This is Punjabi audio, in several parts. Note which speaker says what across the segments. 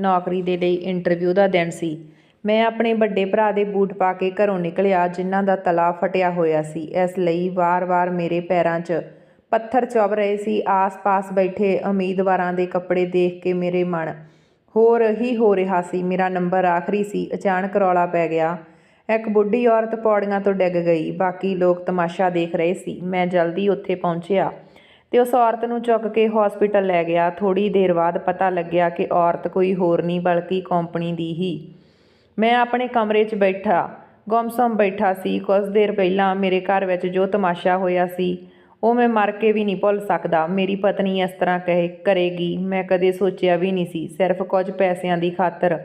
Speaker 1: ਨੌਕਰੀ ਦੇ ਲਈ ਇੰਟਰਵਿਊ ਦਾ ਦਿਨ ਸੀ। ਮੈਂ ਆਪਣੇ ਵੱਡੇ ਭਰਾ ਦੇ ਬੂਟ ਪਾ ਕੇ ਘਰੋਂ ਨਿਕਲਿਆ, ਜਿਨ੍ਹਾਂ ਦਾ ਤਲਾ ਫਟਿਆ ਹੋਇਆ ਸੀ। ਇਸ ਲਈ ਵਾਰ-ਵਾਰ ਮੇਰੇ ਪੈਰਾਂ 'ਚ ਪੱਥਰ ਚੁੱਭ ਰਹੇ ਸੀ। ਆਸ-ਪਾਸ ਬੈਠੇ ਉਮੀਦਵਾਰਾਂ ਦੇ ਕੱਪੜੇ ਦੇਖ ਕੇ ਮੇਰੇ ਮਨ ਹੋਰ ਹੀ ਹੋ ਰਿਹਾ ਸੀ। ਮੇਰਾ ਨੰਬਰ ਆਖਰੀ ਸੀ। ਅਚਾਨਕ ਰੌਲਾ ਪੈ ਗਿਆ। ਇੱਕ ਬੁੱਢੀ ਔਰਤ ਪੌੜੀਆਂ ਤੋਂ ਡਿੱਗ ਗਈ। ਬਾਕੀ ਲੋਕ ਤਮਾਸ਼ਾ ਦੇਖ ਰਹੇ ਸੀ। ਮੈਂ ਜਲਦੀ ਉੱਥੇ ਪਹੁੰਚਿਆ। ਤੇ ਉਸ ਔਰਤ ਨੂੰ ਚੁੱਕ ਕੇ ਹਸਪੀਟਲ ਲੈ ਗਿਆ। ਥੋੜੀ ਦੇਰ ਬਾਅਦ ਪਤਾ ਲੱਗਿਆ ਕਿ ਔਰਤ ਕੋਈ ਹੋਰ ਨਹੀਂ ਬਲਕਿ ਕੰਪਨੀ ਦੀ ਹੀ। ਮੈਂ ਆਪਣੇ ਕਮਰੇ 'ਚ ਬੈਠਾ, ਗੁੰਮਸਮ ਬੈਠਾ ਸੀ। ਕੁਝ ਦੇਰ ਪਹਿਲਾਂ ਮੇਰੇ ਘਰ ਵਿੱਚ ਜੋ ਤਮਾਸ਼ਾ ਹੋਇਆ ਸੀ, ਉਹ ਮੈਂ ਮਰ ਕੇ ਵੀ ਨਹੀਂ ਭੁੱਲ ਸਕਦਾ। ਮੇਰੀ ਪਤਨੀ ਇਸ ਤਰ੍ਹਾਂ ਕਹੇ, ਕਰੇਗੀ। ਮੈਂ ਕਦੇ ਸੋਚਿਆ ਵੀ ਨਹੀਂ ਸੀ। ਸਿਰਫ ਕੁਝ ਪੈਸਿਆਂ ਦੀ ਖਾਤਰ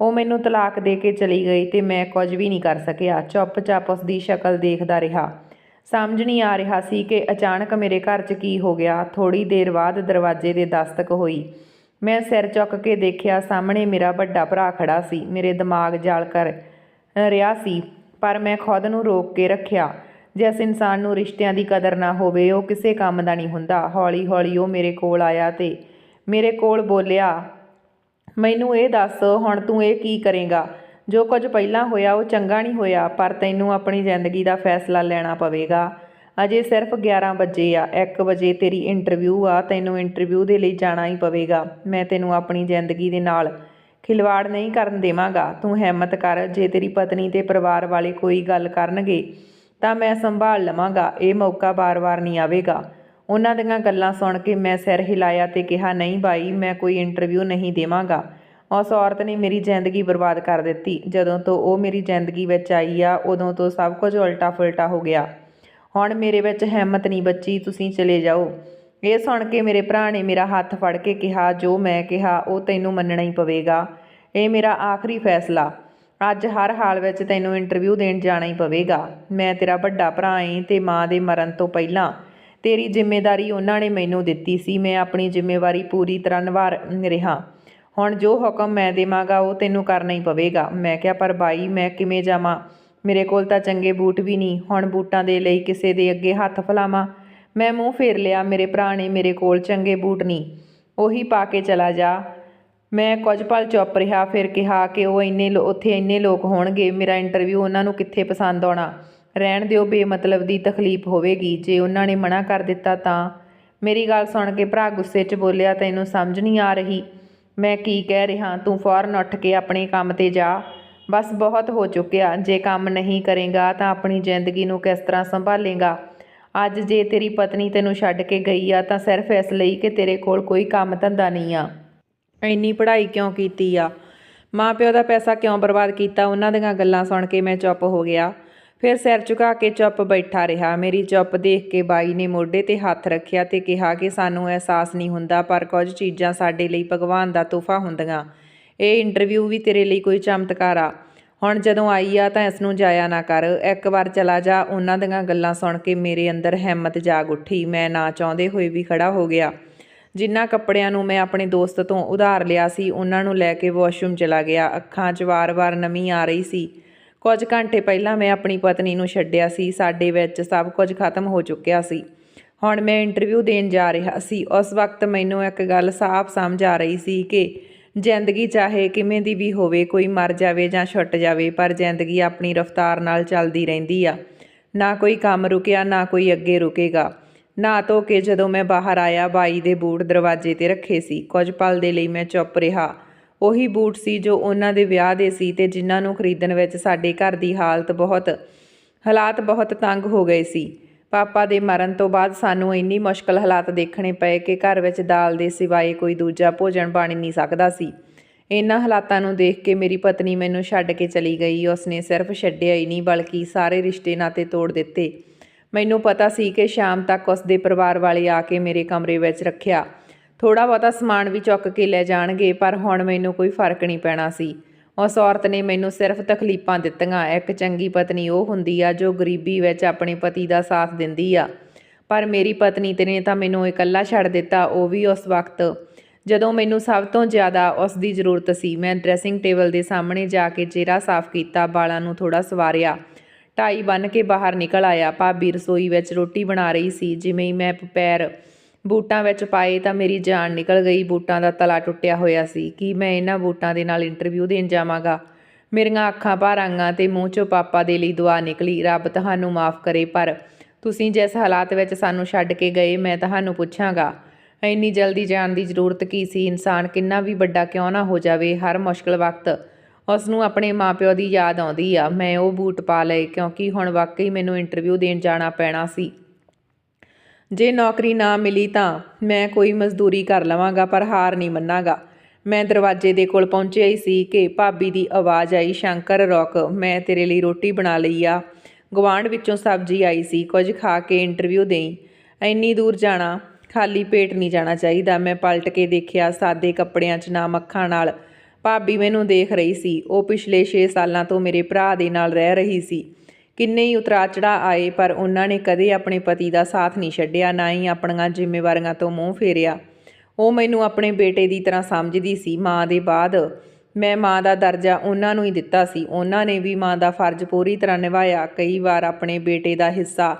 Speaker 1: ਉਹ ਮੈਨੂੰ ਤਲਾਕ ਦੇ ਕੇ ਚਲੀ ਗਈ ਤੇ ਮੈਂ ਕੁਝ ਵੀ ਨਹੀਂ ਕਰ ਸਕਿਆ। ਚੁੱਪਚਾਪ ਉਸ ਦੀ ਸ਼ਕਲ ਦੇਖਦਾ ਰਿਹਾ। ਸਮਝ ਨਹੀਂ ਆ ਰਿਹਾ ਸੀ ਕਿ ਅਚਾਨਕ ਮੇਰੇ ਘਰ 'ਚ ਕੀ ਹੋ ਗਿਆ। ਥੋੜੀ ਦੇਰ ਬਾਅਦ ਦਰਵਾਜ਼ੇ ਦੇ ਦਸਤਕ ਹੋਈ। ਮੈਂ ਸਿਰ ਚੁੱਕ ਕੇ ਦੇਖਿਆ ਸਾਹਮਣੇ ਮੇਰਾ ਵੱਡਾ ਭਰਾ ਖੜਾ ਸੀ। ਮੇਰੇ ਦਿਮਾਗ ਜਾਲ ਕਰ ਰਿਹਾ ਸੀ, ਪਰ ਮੈਂ ਖੁਦ ਨੂੰ ਰੋਕ ਕੇ ਰੱਖਿਆ। ਜਿਸ ਇਨਸਾਨ ਨੂੰ ਰਿਸ਼ਤਿਆਂ ਦੀ ਕਦਰ ਨਾ ਹੋਵੇ, ਉਹ ਕਿਸੇ ਕੰਮ ਦਾ ਨਹੀਂ ਹੁੰਦਾ। ਹੌਲੀ ਹੌਲੀ ਉਹ ਮੇਰੇ ਕੋਲ ਆਇਆ ਤੇ ਮੇਰੇ ਕੋਲ ਬੋਲਿਆ, ਮੈਨੂੰ ਇਹ ਦੱਸ, ਹੁਣ ਤੂੰ ਇਹ ਕੀ ਕਰੇਗਾ? ਜੋ ਕੁਝ ਪਹਿਲਾਂ ਹੋਇਆ ਉਹ ਚੰਗਾ ਨਹੀਂ ਹੋਇਆ, ਪਰ ਤੈਨੂੰ ਆਪਣੀ ਜ਼ਿੰਦਗੀ ਦਾ ਫੈਸਲਾ ਲੈਣਾ ਪਵੇਗਾ। ਅਜੇ ਸਿਰਫ 11 ਵਜੇ ਆ 1 ਵਜੇ ਤੇਰੀ ਇੰਟਰਵਿਊ ਆ, ਤੈਨੂੰ ਇੰਟਰਵਿਊ ਦੇ ਲਈ ਜਾਣਾ ਹੀ ਪਵੇਗਾ। ਮੈਂ ਤੈਨੂੰ ਆਪਣੀ ਜ਼ਿੰਦਗੀ ਦੇ ਨਾਲ ਖਿਲਵਾੜ ਨਹੀਂ ਕਰਨ ਦੇਵਾਂਗਾ। ਤੂੰ ਹਿੰਮਤ ਕਰ, ਜੇ ਤੇਰੀ ਪਤਨੀ ਤੇ ਪਰਿਵਾਰ ਵਾਲੇ ਕੋਈ ਗੱਲ ਕਰਨਗੇ, ਤਾਂ ਮੈਂ ਸੰਭਾਲ ਲਵਾਂਗਾ। ਇਹ ਮੌਕਾ ਬਾਰ-ਬਾਰ ਨਹੀਂ ਆਵੇਗਾ। ਉਹਨਾਂ ਦੀਆਂ ਗੱਲਾਂ ਸੁਣ ਕੇ ਮੈਂ ਸਿਰ ਹਿਲਾਇਆ ਤੇ ਕਿਹਾ, ਨਹੀਂ ਬਾਈ, ਮੈਂ ਕੋਈ ਇੰਟਰਵਿਊ ਨਹੀਂ ਦੇਵਾਂਗਾ। ਉਸ ਔਰਤ ਨੇ ਮੇਰੀ ਜ਼ਿੰਦਗੀ ਬਰਬਾਦ ਕਰ ਦਿੱਤੀ। ਜਦੋਂ ਤੋਂ ਉਹ ਮੇਰੀ ਜ਼ਿੰਦਗੀ ਵਿੱਚ ਆਈ ਆ, ਉਦੋਂ ਤੋਂ ਸਭ ਕੁਝ ਉਲਟਾ ਫੁਲਟਾ ਹੋ ਗਿਆ। ਹੁਣ ਮੇਰੇ ਵਿੱਚ ਹਿੰਮਤ ਨਹੀਂ ਬੱਚੀ, ਤੁਸੀਂ ਚਲੇ ਜਾਓ। ਇਹ ਸੁਣ ਕੇ ਮੇਰੇ ਭਰਾ ਨੇ ਮੇਰਾ ਹੱਥ ਫੜ ਕੇ ਕਿਹਾ, ਜੋ ਮੈਂ ਕਿਹਾ, ਉਹ ਤੈਨੂੰ ਮੰਨਣਾ ਹੀ ਪਵੇਗਾ। ਇਹ ਮੇਰਾ ਆਖਰੀ ਫੈਸਲਾ। ਅੱਜ ਹਰ ਹਾਲ ਵਿੱਚ ਤੈਨੂੰ ਇੰਟਰਵਿਊ ਦੇਣ ਜਾਣਾ ਹੀ ਪਵੇਗਾ। ਮੈਂ ਤੇਰਾ ਵੱਡਾ ਭਰਾ ਏ ਤੇ ਮਾਂ ਦੇ ਮਰਨ ਤੋਂ ਪਹਿਲਾਂ ਤੇਰੀ ਜ਼ਿੰਮੇਵਾਰੀ ਉਹਨਾਂ ਨੇ ਮੈਨੂੰ ਦਿੱਤੀ ਸੀ। ਮੈਂ ਆਪਣੀ ਜ਼ਿੰਮੇਵਾਰੀ ਪੂਰੀ ਤਰ੍ਹਾਂ ਨਿਭਾ ਰਿਹਾ। ਹੁਣ ਜੋ ਹੁਕਮ ਮੈਂ ਦੇਵਾਂਗਾ, ਉਹ ਤੈਨੂੰ ਕਰਨਾ ਹੀ ਪਵੇਗਾ। ਮੈਂ ਕਿਹਾ, ਪਰ ਬਾਈ, ਮੈਂ ਕਿਵੇਂ ਜਾਵਾਂ? ਮੇਰੇ ਕੋਲ ਤਾਂ ਚੰਗੇ ਬੂਟ ਵੀ ਨਹੀਂ। ਹੁਣ ਬੂਟਾਂ ਦੇ ਲਈ ਕਿਸੇ ਦੇ ਅੱਗੇ ਹੱਥ ਫਲਾਵਾਂ? ਮੈਂ ਮੂੰਹ ਫੇਰ ਲਿਆ, ਮੇਰੇ ਭਰਾ ਨੇ ਮੇਰੇ ਕੋਲ ਚੰਗੇ ਬੂਟ ਨਹੀਂ। ਉਹੀ ਪਾ ਕੇ ਚਲਾ ਜਾ। ਮੈਂ ਕੁਝ ਪਲ ਚੁੱਪ ਰਿਹਾ, ਫਿਰ ਕਿਹਾ ਕਿ ਉਹ ਇੰਨੇ ਲੋ- ਉੱਥੇ ਇੰਨੇ ਲੋਕ ਹੋਣਗੇ, ਮੇਰਾ ਇੰਟਰਵਿਊ ਉਹਨਾਂ ਨੂੰ ਕਿੱਥੇ ਪਸੰਦ ਆਉਣਾ? ਰਹਿਣ ਦਿਓ, ਬੇਮਤਲਬ ਦੀ ਤਕਲੀਫ ਹੋਵੇਗੀ। ਜੇ ਉਹਨਾਂ ਨੇ ਮਨਾ ਕਰ ਦਿੱਤਾ ਤਾਂ ਮੇਰੀ ਗੱਲ ਸੁਣ ਕੇ ਭਰਾ ਗੁੱਸੇ 'ਚ ਬੋਲਿਆ, ਤੈਨੂੰ ਸਮਝ ਨਹੀਂ ਆ ਰਹੀ। ਮੈਂ ਕੀ ਕਹਿ ਰਿਹਾ? ਤੂੰ ਫੌਰਨ ਉੱਠ ਕੇ ਆਪਣੇ ਕੰਮ ਤੇ ਜਾ। ਬਸ ਬਹੁਤ ਹੋ ਚੁੱਕਿਆ। ਜੇ ਕੰਮ ਨਹੀਂ ਕਰੇਗਾ ਤਾਂ ਆਪਣੀ ਜ਼ਿੰਦਗੀ ਨੂੰ ਕਿਸ ਤਰ੍ਹਾਂ ਸੰਭਾਲੇਗਾ? ਅੱਜ ਜੇ ਤੇਰੀ ਪਤਨੀ ਤੈਨੂੰ ਛੱਡ ਕੇ ਗਈ ਆ ਤਾਂ ਸਿਰਫ ਇਸ ਲਈ ਕਿ ਤੇਰੇ ਕੋਲ ਕੋਈ ਕੰਮ ਧੰਦਾ ਨਹੀਂ ਆ। ਇੰਨੀ ਪੜ੍ਹਾਈ ਕਿਉਂ ਕੀਤੀ ਆ? ਮਾਂ ਪਿਓ ਦਾ ਪੈਸਾ ਕਿਉਂ ਬਰਬਾਦ ਕੀਤਾ? ਉਹਨਾਂ ਦੀਆਂ ਗੱਲਾਂ ਸੁਣ ਕੇ ਮੈਂ ਚੁੱਪ ਹੋ ਗਿਆ। ਫਿਰ ਸਿਰ ਝੁਕਾ ਕੇ ਚੁੱਪ ਬੈਠਾ ਰਿਹਾ। ਮੇਰੀ ਚੁੱਪ ਦੇਖ ਕੇ ਬਾਈ ਨੇ ਮੋਢੇ ਤੇ ਹੱਥ ਰੱਖਿਆ ਤੇ ਕਿਹਾ ਕਿ ਸਾਨੂੰ ਅਹਿਸਾਸ ਨਹੀਂ ਹੁੰਦਾ, ਪਰ ਕੁਝ ਚੀਜ਼ਾਂ ਸਾਡੇ ਲਈ ਭਗਵਾਨ ਦਾ ਤੋਹਫਾ ਹੁੰਦੀਆਂ। ਇਹ ਇੰਟਰਵਿਊ ਵੀ ਤੇਰੇ ਲਈ ਕੋਈ ਚਮਤਕਾਰ ਆ। ਹੁਣ ਜਦੋਂ ਆਈ ਆ ਤਾਂ ਇਸ ਨੂੰ ਜਾਇਆ ਨਾ ਕਰ। ਇੱਕ ਵਾਰ ਚਲਾ ਜਾ, ਉਹਨਾਂ ਦੀਆਂ ਗੱਲਾਂ ਸੁਣ ਕੇ ਮੇਰੇ ਅੰਦਰ ਹਿੰਮਤ ਜਾਗ ਉੱਠੀ। ਮੈਂ ਨਾ ਚਾਹੁੰਦੇ ਹੋਏ ਵੀ ਖੜਾ ਹੋ ਗਿਆ। ਜਿਨ੍ਹਾਂ ਕੱਪੜਿਆਂ ਨੂੰ ਮੈਂ ਆਪਣੇ ਦੋਸਤ ਤੋਂ ਉਧਾਰ ਲਿਆ ਸੀ, ਉਹਨਾਂ ਨੂੰ ਲੈ ਕੇ ਵਾਸ਼ਰੂਮ ਚਲਾ ਗਿਆ। ਅੱਖਾਂ 'ਚ ਵਾਰ-ਵਾਰ ਨਮੀ ਆ ਰਹੀ ਸੀ। ਕੁਝ ਘੰਟੇ ਪਹਿਲਾਂ ਮੈਂ ਆਪਣੀ ਪਤਨੀ ਨੂੰ ਛੱਡਿਆ ਸੀ। ਸਾਡੇ ਵਿੱਚ ਸਭ ਕੁਝ ਖਤਮ ਹੋ ਚੁੱਕਿਆ ਸੀ। ਹੁਣ ਮੈਂ ਇੰਟਰਵਿਊ ਦੇਣ ਜਾ ਰਿਹਾ ਸੀ। ਉਸ ਵਕਤ ਮੈਨੂੰ ਇੱਕ ਗੱਲ ਸਾਫ਼ ਸਮਝ ਆ ਰਹੀ ਸੀ ਕਿ ਜ਼ਿੰਦਗੀ ਚਾਹੇ ਕਿਵੇਂ ਦੀ ਵੀ ਹੋਵੇ, ਕੋਈ ਮਰ ਜਾਵੇ ਜਾਂ ਛੁੱਟ ਜਾਵੇ, ਪਰ ਜ਼ਿੰਦਗੀ ਆਪਣੀ ਰਫ਼ਤਾਰ ਨਾਲ ਚੱਲਦੀ ਰਹਿੰਦੀ ਆ। ਨਾ ਕੋਈ ਕੰਮ ਰੁਕਿਆ, ਨਾ ਕੋਈ ਅੱਗੇ ਰੁਕੇਗਾ। ਨਾ ਧੋ ਕੇ ਜਦੋਂ ਮੈਂ ਬਾਹਰ ਆਇਆ, ਬਾਈ ਦੇ ਬੂਟ ਦਰਵਾਜ਼ੇ ਤੇ ਰੱਖੇ ਸੀ। ਕੁਝ ਪਲ ਦੇ ਲਈ ਮੈਂ ਚੁੱਪ ਰਿਹਾ। ਉਹੀ ਬੂਟ ਸੀ ਜੋ ਉਹਨਾਂ ਦੇ ਵਿਆਹ ਦੇ ਸੀ ਤੇ ਜਿਨ੍ਹਾਂ ਨੂੰ ਖਰੀਦਣ ਵਿੱਚ ਸਾਡੇ ਘਰ ਦੀ ਹਾਲਤ ਬਹੁਤ, ਹਾਲਾਤ ਬਹੁਤ ਤੰਗ ਹੋ ਗਏ ਸੀ। ਪਾਪਾ ਦੇ ਮਰਨ ਤੋਂ ਬਾਅਦ ਸਾਨੂੰ ਇੰਨੀ ਮੁਸ਼ਕਲ ਹਾਲਾਤ ਦੇਖਣੇ ਪਏ ਕਿ ਘਰ ਵਿੱਚ ਦਾਲ ਦੇ ਸਿਵਾਏ ਕੋਈ ਦੂਜਾ ਭੋਜਨ ਬਣ ਨਹੀਂ ਸਕਦਾ ਸੀ। ਇਹਨਾਂ ਹਾਲਾਤਾਂ ਨੂੰ ਦੇਖ ਕੇ ਮੇਰੀ ਪਤਨੀ ਮੈਨੂੰ ਛੱਡ ਕੇ ਚਲੀ ਗਈ। ਉਸਨੇ ਸਿਰਫ ਛੱਡਿਆ ਹੀ ਨਹੀਂ, ਬਲਕਿ ਸਾਰੇ ਰਿਸ਼ਤੇ ਨਾਤੇ ਤੋੜ ਦਿੱਤੇ। ਮੈਨੂੰ ਪਤਾ ਸੀ ਕਿ ਸ਼ਾਮ ਤੱਕ ਉਸਦੇ ਪਰਿਵਾਰ ਵਾਲੇ ਆ ਕੇ ਮੇਰੇ ਕਮਰੇ ਵਿੱਚ ਰੱਖਿਆ। ਥੋੜਾ ਬਹੁਤਾ ਸਮਾਨ ਵੀ ਚੁੱਕ ਕੇ ਲੈ ਜਾਣਗੇ, ਪਰ ਹੁਣ ਮੈਨੂੰ ਕੋਈ ਫ਼ਰਕ ਨਹੀਂ ਪੈਣਾ ਸੀ। ਉਸ ਔਰਤ ਨੇ ਮੈਨੂੰ ਸਿਰਫ ਤਕਲੀਫਾਂ ਦਿੱਤੀਆਂ। ਇੱਕ ਚੰਗੀ ਪਤਨੀ ਉਹ ਹੁੰਦੀ ਆ ਜੋ ਗਰੀਬੀ ਵਿੱਚ ਆਪਣੇ ਪਤੀ ਦਾ ਸਾਥ ਦਿੰਦੀ ਆ। ਪਰ ਮੇਰੀ ਪਤਨੀ ਤੇ ਨੇ ਤਾਂ ਮੈਨੂੰ ਇਕੱਲਾ ਛੱਡ ਦਿੱਤਾ, ਉਹ ਵੀ ਉਸ ਵਕਤ। ਜਦੋਂ ਮੈਨੂੰ ਸਭ ਤੋਂ ਜ਼ਿਆਦਾ ਉਸ ਦੀ ਜ਼ਰੂਰਤ ਸੀ, ਮੈਂ ਡਰੈਸਿੰਗ ਟੇਬਲ ਦੇ ਸਾਹਮਣੇ ਜਾ ਕੇ ਚਿਹਰਾ ਸਾਫ਼ ਕੀਤਾ, ਵਾਲਾਂ ਨੂੰ ਥੋੜਾ ਸਵਾਰਿਆ। ਟਾਈ ਬੰਨ ਕੇ ਬਾਹਰ ਨਿਕਲ ਆਇਆ। ਭਾਬੀ ਰਸੋਈ ਵਿੱਚ ਰੋਟੀ ਬਣਾ ਰਹੀ ਸੀ, ਜਿਵੇਂ ਹੀ ਮੈਂ ਪੈਰ ਬੂਟਾਂ ਵਿੱਚ ਪਾਏ ਤਾਂ ਮੇਰੀ ਜਾਨ ਨਿਕਲ ਗਈ, ਬੂਟਾਂ ਦਾ ਤਲਾ ਟੁੱਟਿਆ ਹੋਇਆ ਸੀ। ਕਿ ਮੈਂ ਇਹਨਾਂ ਬੂਟਾਂ ਦੇ ਨਾਲ ਇੰਟਰਵਿਊ ਦੇਣ ਜਾਵਾਂਗਾ? ਮੇਰੀਆਂ ਅੱਖਾਂ ਭਰ ਆਈਆਂ ਤੇ ਮੂੰਹ ਚੋਂ ਪਾਪਾ ਦੇ ਲਈ ਦੁਆ ਨਿਕਲੀ, ਰੱਬ ਤੁਹਾਨੂੰ ਮਾਫ ਕਰੇ, ਪਰ ਤੁਸੀਂ ਜਿਸ ਹਾਲਾਤ ਵਿੱਚ ਸਾਨੂੰ ਛੱਡ ਕੇ ਗਏ, ਮੈਂ ਤੁਹਾਨੂੰ ਪੁੱਛਾਂਗਾ। ਇੰਨੀ ਜਲਦੀ ਜਾਣ ਦੀ ਜ਼ਰੂਰਤ ਕੀ ਸੀ? ਇਨਸਾਨ ਕਿੰਨਾ ਵੀ ਵੱਡਾ ਕਿਉਂ ਨਾ ਹੋ ਜਾਵੇ, ਹਰ ਮੁਸ਼ਕਲ ਵਕਤ ਉਸ ਨੂੰ ਆਪਣੇ ਮਾਪਿਓ ਦੀ ਯਾਦ ਆਉਂਦੀ ਆ। ਮੈਂ ਉਹ ਬੂਟ ਪਾ ਲਏ, ਕਿਉਂਕਿ ਹੁਣ ਵਾਕਈ ਮੈਨੂੰ ਇੰਟਰਵਿਊ ਦੇਣ ਜਾਣਾ ਪੈਣਾ ਸੀ। ਜੇ ਨੌਕਰੀ ਨਾ ਮਿਲੀ ਤਾਂ ਮੈਂ ਕੋਈ ਮਜ਼ਦੂਰੀ ਕਰ ਲਵਾਂਗਾ, ਪਰ ਹਾਰ ਨਹੀਂ ਮੰਨਾਂਗਾ। ਮੈਂ ਦਰਵਾਜ਼ੇ ਦੇ ਕੋਲ ਪਹੁੰਚਿਆ ਹੀ ਸੀ ਕਿ ਭਾਬੀ ਦੀ ਆਵਾਜ਼ ਆਈ, ਸ਼ੰਕਰ, ਰੌਕ, ਮੈਂ ਤੇਰੇ ਲਈ ਰੋਟੀ ਬਣਾ ਲਈ ਆ। ਗਵਾਂਢ ਵਿੱਚੋਂ ਸਬਜ਼ੀ ਆਈ ਸੀ, ਕੁਝ ਖਾ ਕੇ ਇੰਟਰਵਿਊ ਦੇਈ। ਇੰਨੀ ਦੂਰ ਜਾਣਾ, ਖਾਲੀ ਪੇਟ ਨਹੀਂ ਜਾਣਾ ਚਾਹੀਦਾ। ਮੈਂ ਪਲਟ ਕੇ ਦੇਖਿਆ ਸਾਦੇ ਕੱਪੜਿਆਂ 'ਚ ਨਾ ਮੱਖਾਂ ਨਾਲ। ਭਾਬੀ ਮੈਨੂੰ ਦੇਖ ਰਹੀ ਸੀ, ਉਹ ਪਿਛਲੇ 6 ਸਾਲਾਂ ਤੋਂ ਮੇਰੇ ਭਰਾ ਦੇ ਨਾਲ ਰਹਿ ਰਹੀ ਸੀ। ਕਿੰਨੇ ਹੀ ਉਤਰਾ ਚੜਾ ਆਏ, ਪਰ ਉਹਨਾਂ ਨੇ ਕਦੇ ਆਪਣੇ ਪਤੀ ਦਾ ਸਾਥ ਨਹੀਂ ਛੱਡਿਆ, ਨਾ ਹੀ ਆਪਣੀਆਂ ਜ਼ਿੰਮੇਵਾਰੀਆਂ ਤੋਂ ਮੂੰਹ ਫੇਰਿਆ। ਉਹ ਮੈਨੂੰ ਆਪਣੇ ਬੇਟੇ ਦੀ ਤਰ੍ਹਾਂ ਸਮਝਦੀ ਸੀ। ਮਾਂ ਦੇ ਬਾਅਦ ਮੈਂ ਮਾਂ ਦਾ ਦਰਜਾ ਉਹਨਾਂ ਨੂੰ ਹੀ ਦਿੱਤਾ ਸੀ। ਉਹਨਾਂ ਨੇ ਵੀ ਮਾਂ ਦਾ ਫਰਜ਼ ਪੂਰੀ ਤਰ੍ਹਾਂ ਨਿਭਾਇਆ। ਕਈ ਵਾਰ ਆਪਣੇ ਬੇਟੇ ਦਾ ਹਿੱਸਾ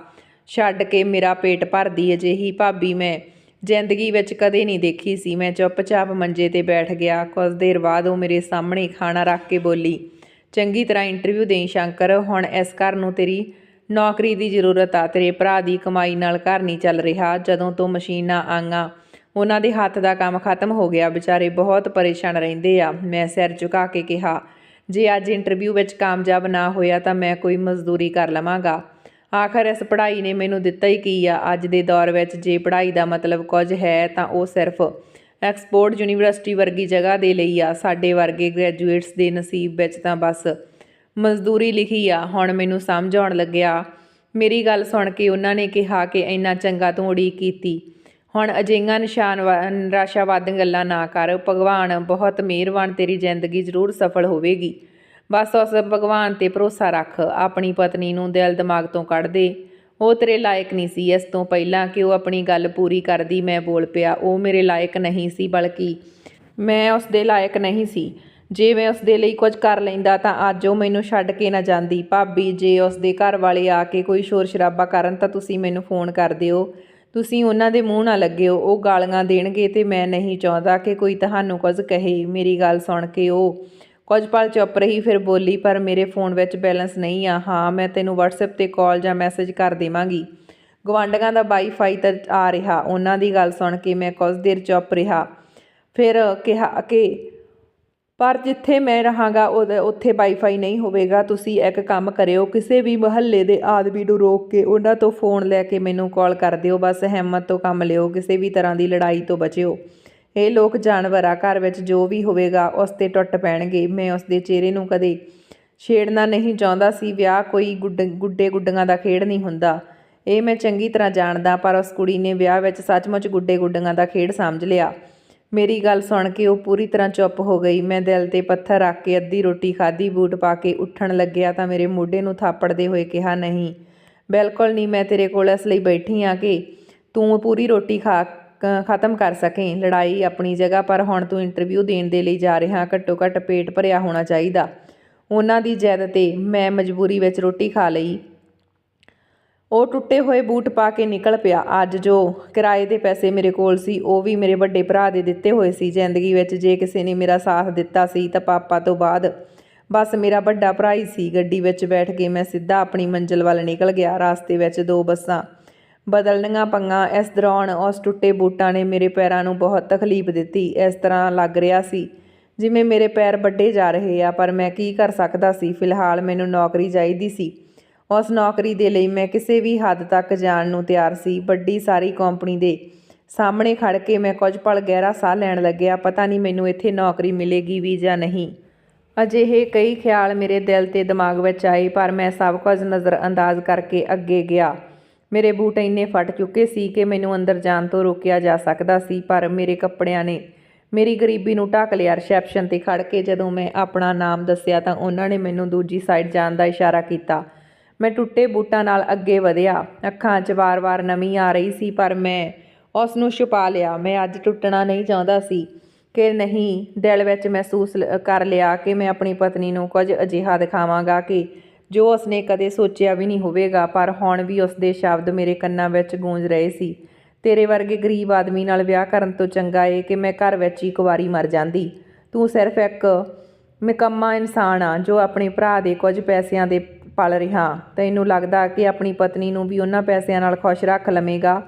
Speaker 1: ਛੱਡ ਕੇ ਮੇਰਾ ਪੇਟ ਭਰਦੀ ਅਜਿਹੀ ਭਾਬੀ ਮੈਂ ਜ਼ਿੰਦਗੀ ਵਿੱਚ ਕਦੇ ਨਹੀਂ ਦੇਖੀ ਸੀ। ਮੈਂ ਚੁੱਪਚਾਪ ਮੰਜੇ ਤੇ ਬੈਠ ਗਿਆ। ਕੁਝ ਦੇਰ ਬਾਅਦ ਉਹ ਮੇਰੇ ਸਾਹਮਣੇ ਖਾਣਾ ਰੱਖ ਕੇ ਬੋਲੀ ਚੰਗੀ ਤਰ੍ਹਾਂ ਇੰਟਰਵਿਊ ਦੇਈ ਸ਼ੰਕਰ, ਹੁਣ ਇਸ ਘਰ ਨੂੰ ਤੇਰੀ ਨੌਕਰੀ ਦੀ ਜ਼ਰੂਰਤ ਆ। ਤੇਰੇ ਭਰਾ ਦੀ ਕਮਾਈ ਨਾਲ ਘਰ ਨਹੀਂ ਚੱਲ ਰਿਹਾ। ਜਦੋਂ ਤੋਂ ਮਸ਼ੀਨਾਂ ਆਈਆਂ, ਉਹਨਾਂ ਦੇ ਹੱਥ ਦਾ ਕੰਮ ਖਤਮ ਹੋ ਗਿਆ। ਵਿਚਾਰੇ ਬਹੁਤ ਪਰੇਸ਼ਾਨ ਰਹਿੰਦੇ ਆ। ਮੈਂ ਸਿਰ ਝੁਕਾ ਕੇ ਕਿਹਾ, ਜੇ ਅੱਜ ਇੰਟਰਵਿਊ ਵਿੱਚ ਕਾਮਯਾਬ ਨਾ ਹੋਇਆ ਤਾਂ ਮੈਂ ਕੋਈ ਮਜ਼ਦੂਰੀ ਕਰ ਲਵਾਂਗਾ। ਆਖਰ ਇਸ ਪੜ੍ਹਾਈ ਨੇ ਮੈਨੂੰ ਦਿੱਤਾ ਹੀ ਕੀ ਆ? ਅੱਜ ਦੇ ਦੌਰ ਵਿੱਚ ਜੇ ਪੜ੍ਹਾਈ ਦਾ ਮਤਲਬ ਕੁਝ ਹੈ ਤਾਂ ਉਹ ਸਿਰਫ ਐਕਸਪੋਰਟ ਯੂਨੀਵਰਸਿਟੀ ਵਰਗੀ ਜਗ੍ਹਾ ਦੇ ਲਈ ਆ, ਸਾਡੇ ਵਰਗੇ ਗ੍ਰੈਜੂਏਟਸ ਦੇ ਨਸੀਬ ਵਿੱਚ ਤਾਂ ਬਸ ਮਜ਼ਦੂਰੀ ਲਿਖੀ ਆ। ਹੁਣ ਮੈਨੂੰ ਸਮਝ ਆਉਣ ਲੱਗਿਆ। ਮੇਰੀ ਗੱਲ ਸੁਣ ਕੇ ਉਹਨਾਂ ਨੇ ਕਿਹਾ ਕਿ ਇੰਨਾ ਚੰਗਾ ਤੂੰ ਉਡੀਕ ਕੀਤੀ। ਹੁਣ ਅਜਿਹੀਆਂ ਨਿਸ਼ਾਨ ਨਿਰਾਸ਼ਾਵਾਦ ਗੱਲਾਂ ਨਾ ਕਰ। ਭਗਵਾਨ ਬਹੁਤ ਮਿਹਰਬਾਨ, ਤੇਰੀ ਜ਼ਿੰਦਗੀ ਜ਼ਰੂਰ ਸਫਲ ਹੋਵੇਗੀ। ਬਸ ਉਸ ਭਗਵਾਨ ਤੇ ਭਰੋਸਾ ਰੱਖ। ਆਪਣੀ ਪਤਨੀ ਨੂੰ ਦਿਲ ਦਿਮਾਗ ਤੋਂ ਕੱਢ ਦੇ। ਉਹ ਤੇਰੇ ਲਾਇਕ ਨਹੀਂ ਸੀ। ਇਸ ਤੋਂ ਪਹਿਲਾਂ ਕਿ ਉਹ ਆਪਣੀ ਗੱਲ ਪੂਰੀ ਕਰਦੀ, ਮੈਂ ਬੋਲ ਪਿਆ, ਉਹ ਮੇਰੇ ਲਾਇਕ ਨਹੀਂ ਸੀ, ਬਲਕਿ ਮੈਂ ਉਸ ਦੇ ਲਾਇਕ ਨਹੀਂ ਸੀ। ਜੇ ਮੈਂ ਉਸ ਦੇ ਲਈ ਕੁਝ ਕਰ ਲੈਂਦਾ ਤਾਂ ਅੱਜ ਉਹ ਮੈਨੂੰ ਛੱਡ ਕੇ ਨਾ ਜਾਂਦੀ। ਭਾਬੀ, ਜੇ ਉਸ ਦੇ ਘਰ ਵਾਲੇ ਆ ਕੇ ਕੋਈ ਸ਼ੋਰ ਸ਼ਰਾਬਾ ਕਰਨ ਤਾਂ ਤੁਸੀਂ ਮੈਨੂੰ ਫੋਨ ਕਰ ਦਿਓ। ਤੁਸੀਂ ਉਹਨਾਂ ਦੇ ਮੂੰਹ ਨਾ ਲੱਗਿਓ, ਉਹ ਗਾਲੀਆਂ ਦੇਣਗੇ ਤੇ ਮੈਂ ਨਹੀਂ ਚਾਹੁੰਦਾ ਕਿ ਕੋਈ ਤੁਹਾਨੂੰ ਕੁਝ ਕਹੇ। ਮੇਰੀ ਗੱਲ ਸੁਣ ਕੇ ਉਹ ਕੁਝ ਪਲ ਚੁੱਪ ਰਹੀ, ਫਿਰ ਬੋਲੀ, ਪਰ ਮੇਰੇ ਫੋਨ ਵਿੱਚ ਬੈਲੈਂਸ ਨਹੀਂ ਆ। ਹਾਂ, ਮੈਂ ਤੈਨੂੰ WhatsApp ਤੇ ਕਾਲ ਜਾਂ ਮੈਸੇਜ ਕਰ ਦੇਵਾਂਗੀ। ਗਵਾਂਢੀਆਂ ਦਾ ਵਾਈਫਾਈ ਤਾਂ ਆ ਰਿਹਾ। ਉਹਨਾਂ ਦੀ ਗੱਲ ਸੁਣ ਕੇ ਮੈਂ ਕੁਝ ਦੇਰ ਚੁੱਪ ਰਿਹਾ। ਫਿਰ ਕਿਹਾ ਕਿ, ਪਰ ਜਿੱਥੇ ਮੈਂ ਰਹਾਂਗਾ ਉਹਦੇ ਉੱਥੇ ਵਾਈਫਾਈ ਨਹੀਂ ਹੋਵੇਗਾ। ਤੁਸੀਂ ਇੱਕ ਕੰਮ ਕਰਿਓ, ਕਿਸੇ ਵੀ ਮਹੱਲੇ ਦੇ ਆਦਮੀ ਨੂੰ ਰੋਕ ਕੇ ਉਹਨਾਂ ਤੋਂ ਫੋਨ ਲੈ ਕੇ ਮੈਨੂੰ ਕਾਲ ਕਰ ਦਿਓ। ਬਸ ਹਿੰਮਤ ਤੋਂ ਕੰਮ ਲਿਓ, ਕਿਸੇ ਵੀ ਤਰ੍ਹਾਂ ਦੀ ਲੜਾਈ ਤੋਂ ਬਚਿਓ। ਇਹ ਲੋਕ ਜਾਨਵਰ ਆ ਘਰ ਵਿੱਚ ਜੋ ਵੀ ਹੋਵੇਗਾ, ਉਸ ਤੇ ਟੁੱਟ ਪੈਣਗੇ। ਮੈਂ ਉਸ ਦੇ ਚਿਹਰੇ ਨੂੰ ਕਦੇ ਛੇੜਨਾ ਨਹੀਂ ਚਾਹੁੰਦਾ ਸੀ। ਵਿਆਹ ਕੋਈ ਗੁੱਡ, ਗੁੱਡੇ ਗੁੱਡੀਆਂ ਦਾ ਖੇਡ ਨਹੀਂ ਹੁੰਦਾ। ਇਹ ਮੈਂ ਚੰਗੀ ਤਰ੍ਹਾਂ ਜਾਣਦਾ, ਪਰ ਉਸ ਕੁੜੀ ਨੇ ਵਿਆਹ ਵਿੱਚ ਸੱਚਮੁੱਚ ਗੁੱਡੇ ਗੁੱਡੀਆਂ ਦਾ ਖੇਡ ਸਮਝ ਲਿਆ। ਮੇਰੀ ਗੱਲ ਸੁਣ ਕੇ ਉਹ ਪੂਰੀ ਤਰ੍ਹਾਂ ਚੁੱਪ ਹੋ ਗਈ। ਮੈਂ ਦਿਲ ਤੇ ਪੱਥਰ ਰੱਖ ਕੇ ਅੱਧੀ ਰੋਟੀ ਖਾਧੀ, ਬੂਟ ਪਾ ਕੇ ਉੱਠਣ ਲੱਗਿਆ ਤਾਂ ਮੇਰੇ ਮੋਢੇ ਨੂੰ ਥਾਪੜਦੇ ਹੋਏ ਕਿਹਾ, ਨਹੀਂ, ਬਿਲਕੁਲ ਨਹੀਂ, ਮੈਂ ਤੇਰੇ ਕੋਲ ਇਸ ਲਈ ਬੈਠੀ ਆ ਕਿ ਤੂੰ ਪੂਰੀ ਰੋਟੀ ਖਾ ਖਤਮ ਕਰ ਸਕੇ। ਲੜਾਈ ਆਪਣੀ ਜਗ੍ਹਾ ਪਰ ਹੁਣ ਤੂੰ ਇੰਟਰਵਿਊ ਦੇਣ ਦੇ ਲਈ ਜਾ ਰਿਹਾ, ਘੱਟੋ ਘੱਟ ਪੇਟ ਭਰਿਆ ਹੋਣਾ ਚਾਹੀਦਾ। ਉਹਨਾਂ ਦੀ ਜ਼ਿੱਦ ਤੇ ਮੈਂ ਮਜਬੂਰੀ ਵਿੱਚ ਰੋਟੀ ਖਾ ਲਈ। ਉਹ ਟੁੱਟੇ ਹੋਏ ਬੂਟ ਪਾ ਕੇ ਨਿਕਲ ਪਿਆ। ਅੱਜ ਜੋ ਕਿਰਾਏ ਦੇ ਪੈਸੇ ਮੇਰੇ ਕੋਲ ਸੀ, ਉਹ ਵੀ ਮੇਰੇ ਵੱਡੇ ਭਰਾ ਦੇ ਦਿੱਤੇ ਹੋਏ ਸੀ। ਜ਼ਿੰਦਗੀ ਵਿੱਚ ਜੇ ਕਿਸੇ ਨੇ ਮੇਰਾ ਸਾਥ ਦਿੱਤਾ ਸੀ ਤਾਂ ਪਾਪਾ ਤੋਂ ਬਾਅਦ ਬਸ ਮੇਰਾ ਵੱਡਾ ਭਰਾ ਹੀ ਸੀ। ਗੱਡੀ ਵਿੱਚ ਬੈਠ ਕੇ ਮੈਂ ਸਿੱਧਾ ਆਪਣੀ ਮੰਜ਼ਿਲ ਵੱਲ ਨਿਕਲ ਗਿਆ। ਰਾਸਤੇ ਵਿੱਚ ਦੋ ਬੱਸਾਂ ਬਦਲਣੀਆਂ ਪੰਗਾ, ਇਸ ਦੌਰਾਨ ਉਸ ਟੁੱਟੇ ਬੂਟਾਂ ਨੇ ਮੇਰੇ ਪੈਰਾਂ ਨੂੰ ਬਹੁਤ ਤਕਲੀਫ ਦਿੱਤੀ, ਇਸ ਤਰ੍ਹਾਂ ਲੱਗ ਰਿਹਾ ਸੀ ਜਿਵੇਂ ਮੇਰੇ ਪੈਰ ਵੱਡੇ ਜਾ ਰਹੇ ਆ, ਪਰ ਮੈਂ ਕੀ ਕਰ ਸਕਦਾ ਸੀ? ਫਿਲਹਾਲ ਮੈਨੂੰ ਨੌਕਰੀ ਚਾਹੀਦੀ ਸੀ। ਉਸ ਨੌਕਰੀ ਦੇ ਲਈ ਮੈਂ ਕਿਸੇ ਵੀ ਹੱਦ ਤੱਕ ਜਾਣ ਨੂੰ ਤਿਆਰ ਸੀ। ਵੱਡੀ ਸਾਰੀ ਕੰਪਨੀ ਦੇ ਸਾਹਮਣੇ ਖੜ ਕੇ ਮੈਂ ਕੁਝ ਪਲ ਗਹਿਰਾ ਸਾਹ ਲੈਣ ਲੱਗਿਆ, ਪਤਾ ਨਹੀਂ ਮੈਨੂੰ ਇੱਥੇ ਨੌਕਰੀ ਮਿਲੇਗੀ ਵੀ ਜਾਂ ਨਹੀਂ। ਅਜਿਹੇ ਕਈ ਖਿਆਲ ਮੇਰੇ ਦਿਲ ਤੇ ਦਿਮਾਗ ਵਿੱਚ ਆਏ, ਪਰ ਮੈਂ ਸਭ ਕੁਝ ਨਜ਼ਰ ਅੰਦਾਜ਼ ਕਰਕੇ ਅੱਗੇ ਗਿਆ। ਮੇਰੇ ਬੂਟ ਇੰਨੇ ਫਟ ਚੁੱਕੇ ਸੀ ਕਿ ਮੈਨੂੰ ਅੰਦਰ ਜਾਣ ਤੋਂ ਰੋਕਿਆ ਜਾ ਸਕਦਾ ਸੀ, ਪਰ ਮੇਰੇ ਕੱਪੜਿਆਂ ਨੇ ਮੇਰੀ ਗਰੀਬੀ ਨੂੰ ਢੱਕ ਲਿਆ। ਰਿਸੈਪਸ਼ਨ ਤੇ ਖੜ ਕੇ ਜਦੋਂ ਮੈਂ ਆਪਣਾ ਨਾਮ ਦੱਸਿਆ ਤਾਂ ਉਹਨਾਂ ਨੇ ਮੈਨੂੰ ਦੂਜੀ ਸਾਈਡ ਜਾਣ ਦਾ ਇਸ਼ਾਰਾ ਕੀਤਾ। ਮੈਂ ਟੁੱਟੇ ਬੂਟਾਂ ਨਾਲ ਅੱਗੇ ਵਧਿਆ। ਅੱਖਾਂ 'ਚ ਵਾਰ-ਵਾਰ ਨਮੀ ਆ ਰਹੀ ਸੀ, ਪਰ ਮੈਂ ਉਸ ਨੂੰ ਛੁਪਾ ਲਿਆ। ਮੈਂ ਅੱਜ ਟੁੱਟਣਾ ਨਹੀਂ ਚਾਹੁੰਦਾ ਸੀ ਕਿ ਨਹੀਂ, ਦਿਲ ਵਿੱਚ ਮਹਿਸੂਸ ਕਰ ਲਿਆ ਕਿ ਮੈਂ ਆਪਣੀ ਪਤਨੀ ਨੂੰ ਕੁਝ ਅਜਿਹਾ ਦਿਖਾਵਾਂਗਾ ਕਿ ਜੋ ਉਸਨੇ ਕਦੇ ਸੋਚਿਆ ਵੀ ਨਹੀਂ ਹੋਵੇਗਾ, ਪਰ ਹੁਣ ਵੀ ਉਸਦੇ ਸ਼ਬਦ ਮੇਰੇ ਕੰਨਾਂ ਵਿੱਚ ਗੂੰਜ ਰਹੇ ਸੀ। ਤੇਰੇ ਵਰਗੇ ਗਰੀਬ ਆਦਮੀ ਨਾਲ ਵਿਆਹ ਕਰਨ ਤੋਂ ਚੰਗਾ ਏ ਕਿ ਮੈਂ ਘਰ ਵਿੱਚ ਹੀ ਕੁਵਾਰੀ ਮਰ ਜਾਂਦੀ। ਤੂੰ ਸਿਰਫ ਇੱਕ ਨਿਕੰਮਾ ਇਨਸਾਨ ਆ ਜੋ ਆਪਣੇ ਭਰਾ ਦੇ ਕੁਝ ਪੈਸਿਆਂ ਦੇ ਪਲ ਰਿਹਾ। ਤੈਨੂੰ ਲੱਗਦਾ ਕਿ ਆਪਣੀ ਪਤਨੀ ਨੂੰ ਵੀ ਉਹਨਾਂ ਪੈਸਿਆਂ ਨਾਲ ਖੁਸ਼ ਰੱਖ ਲਵੇਂਗਾ?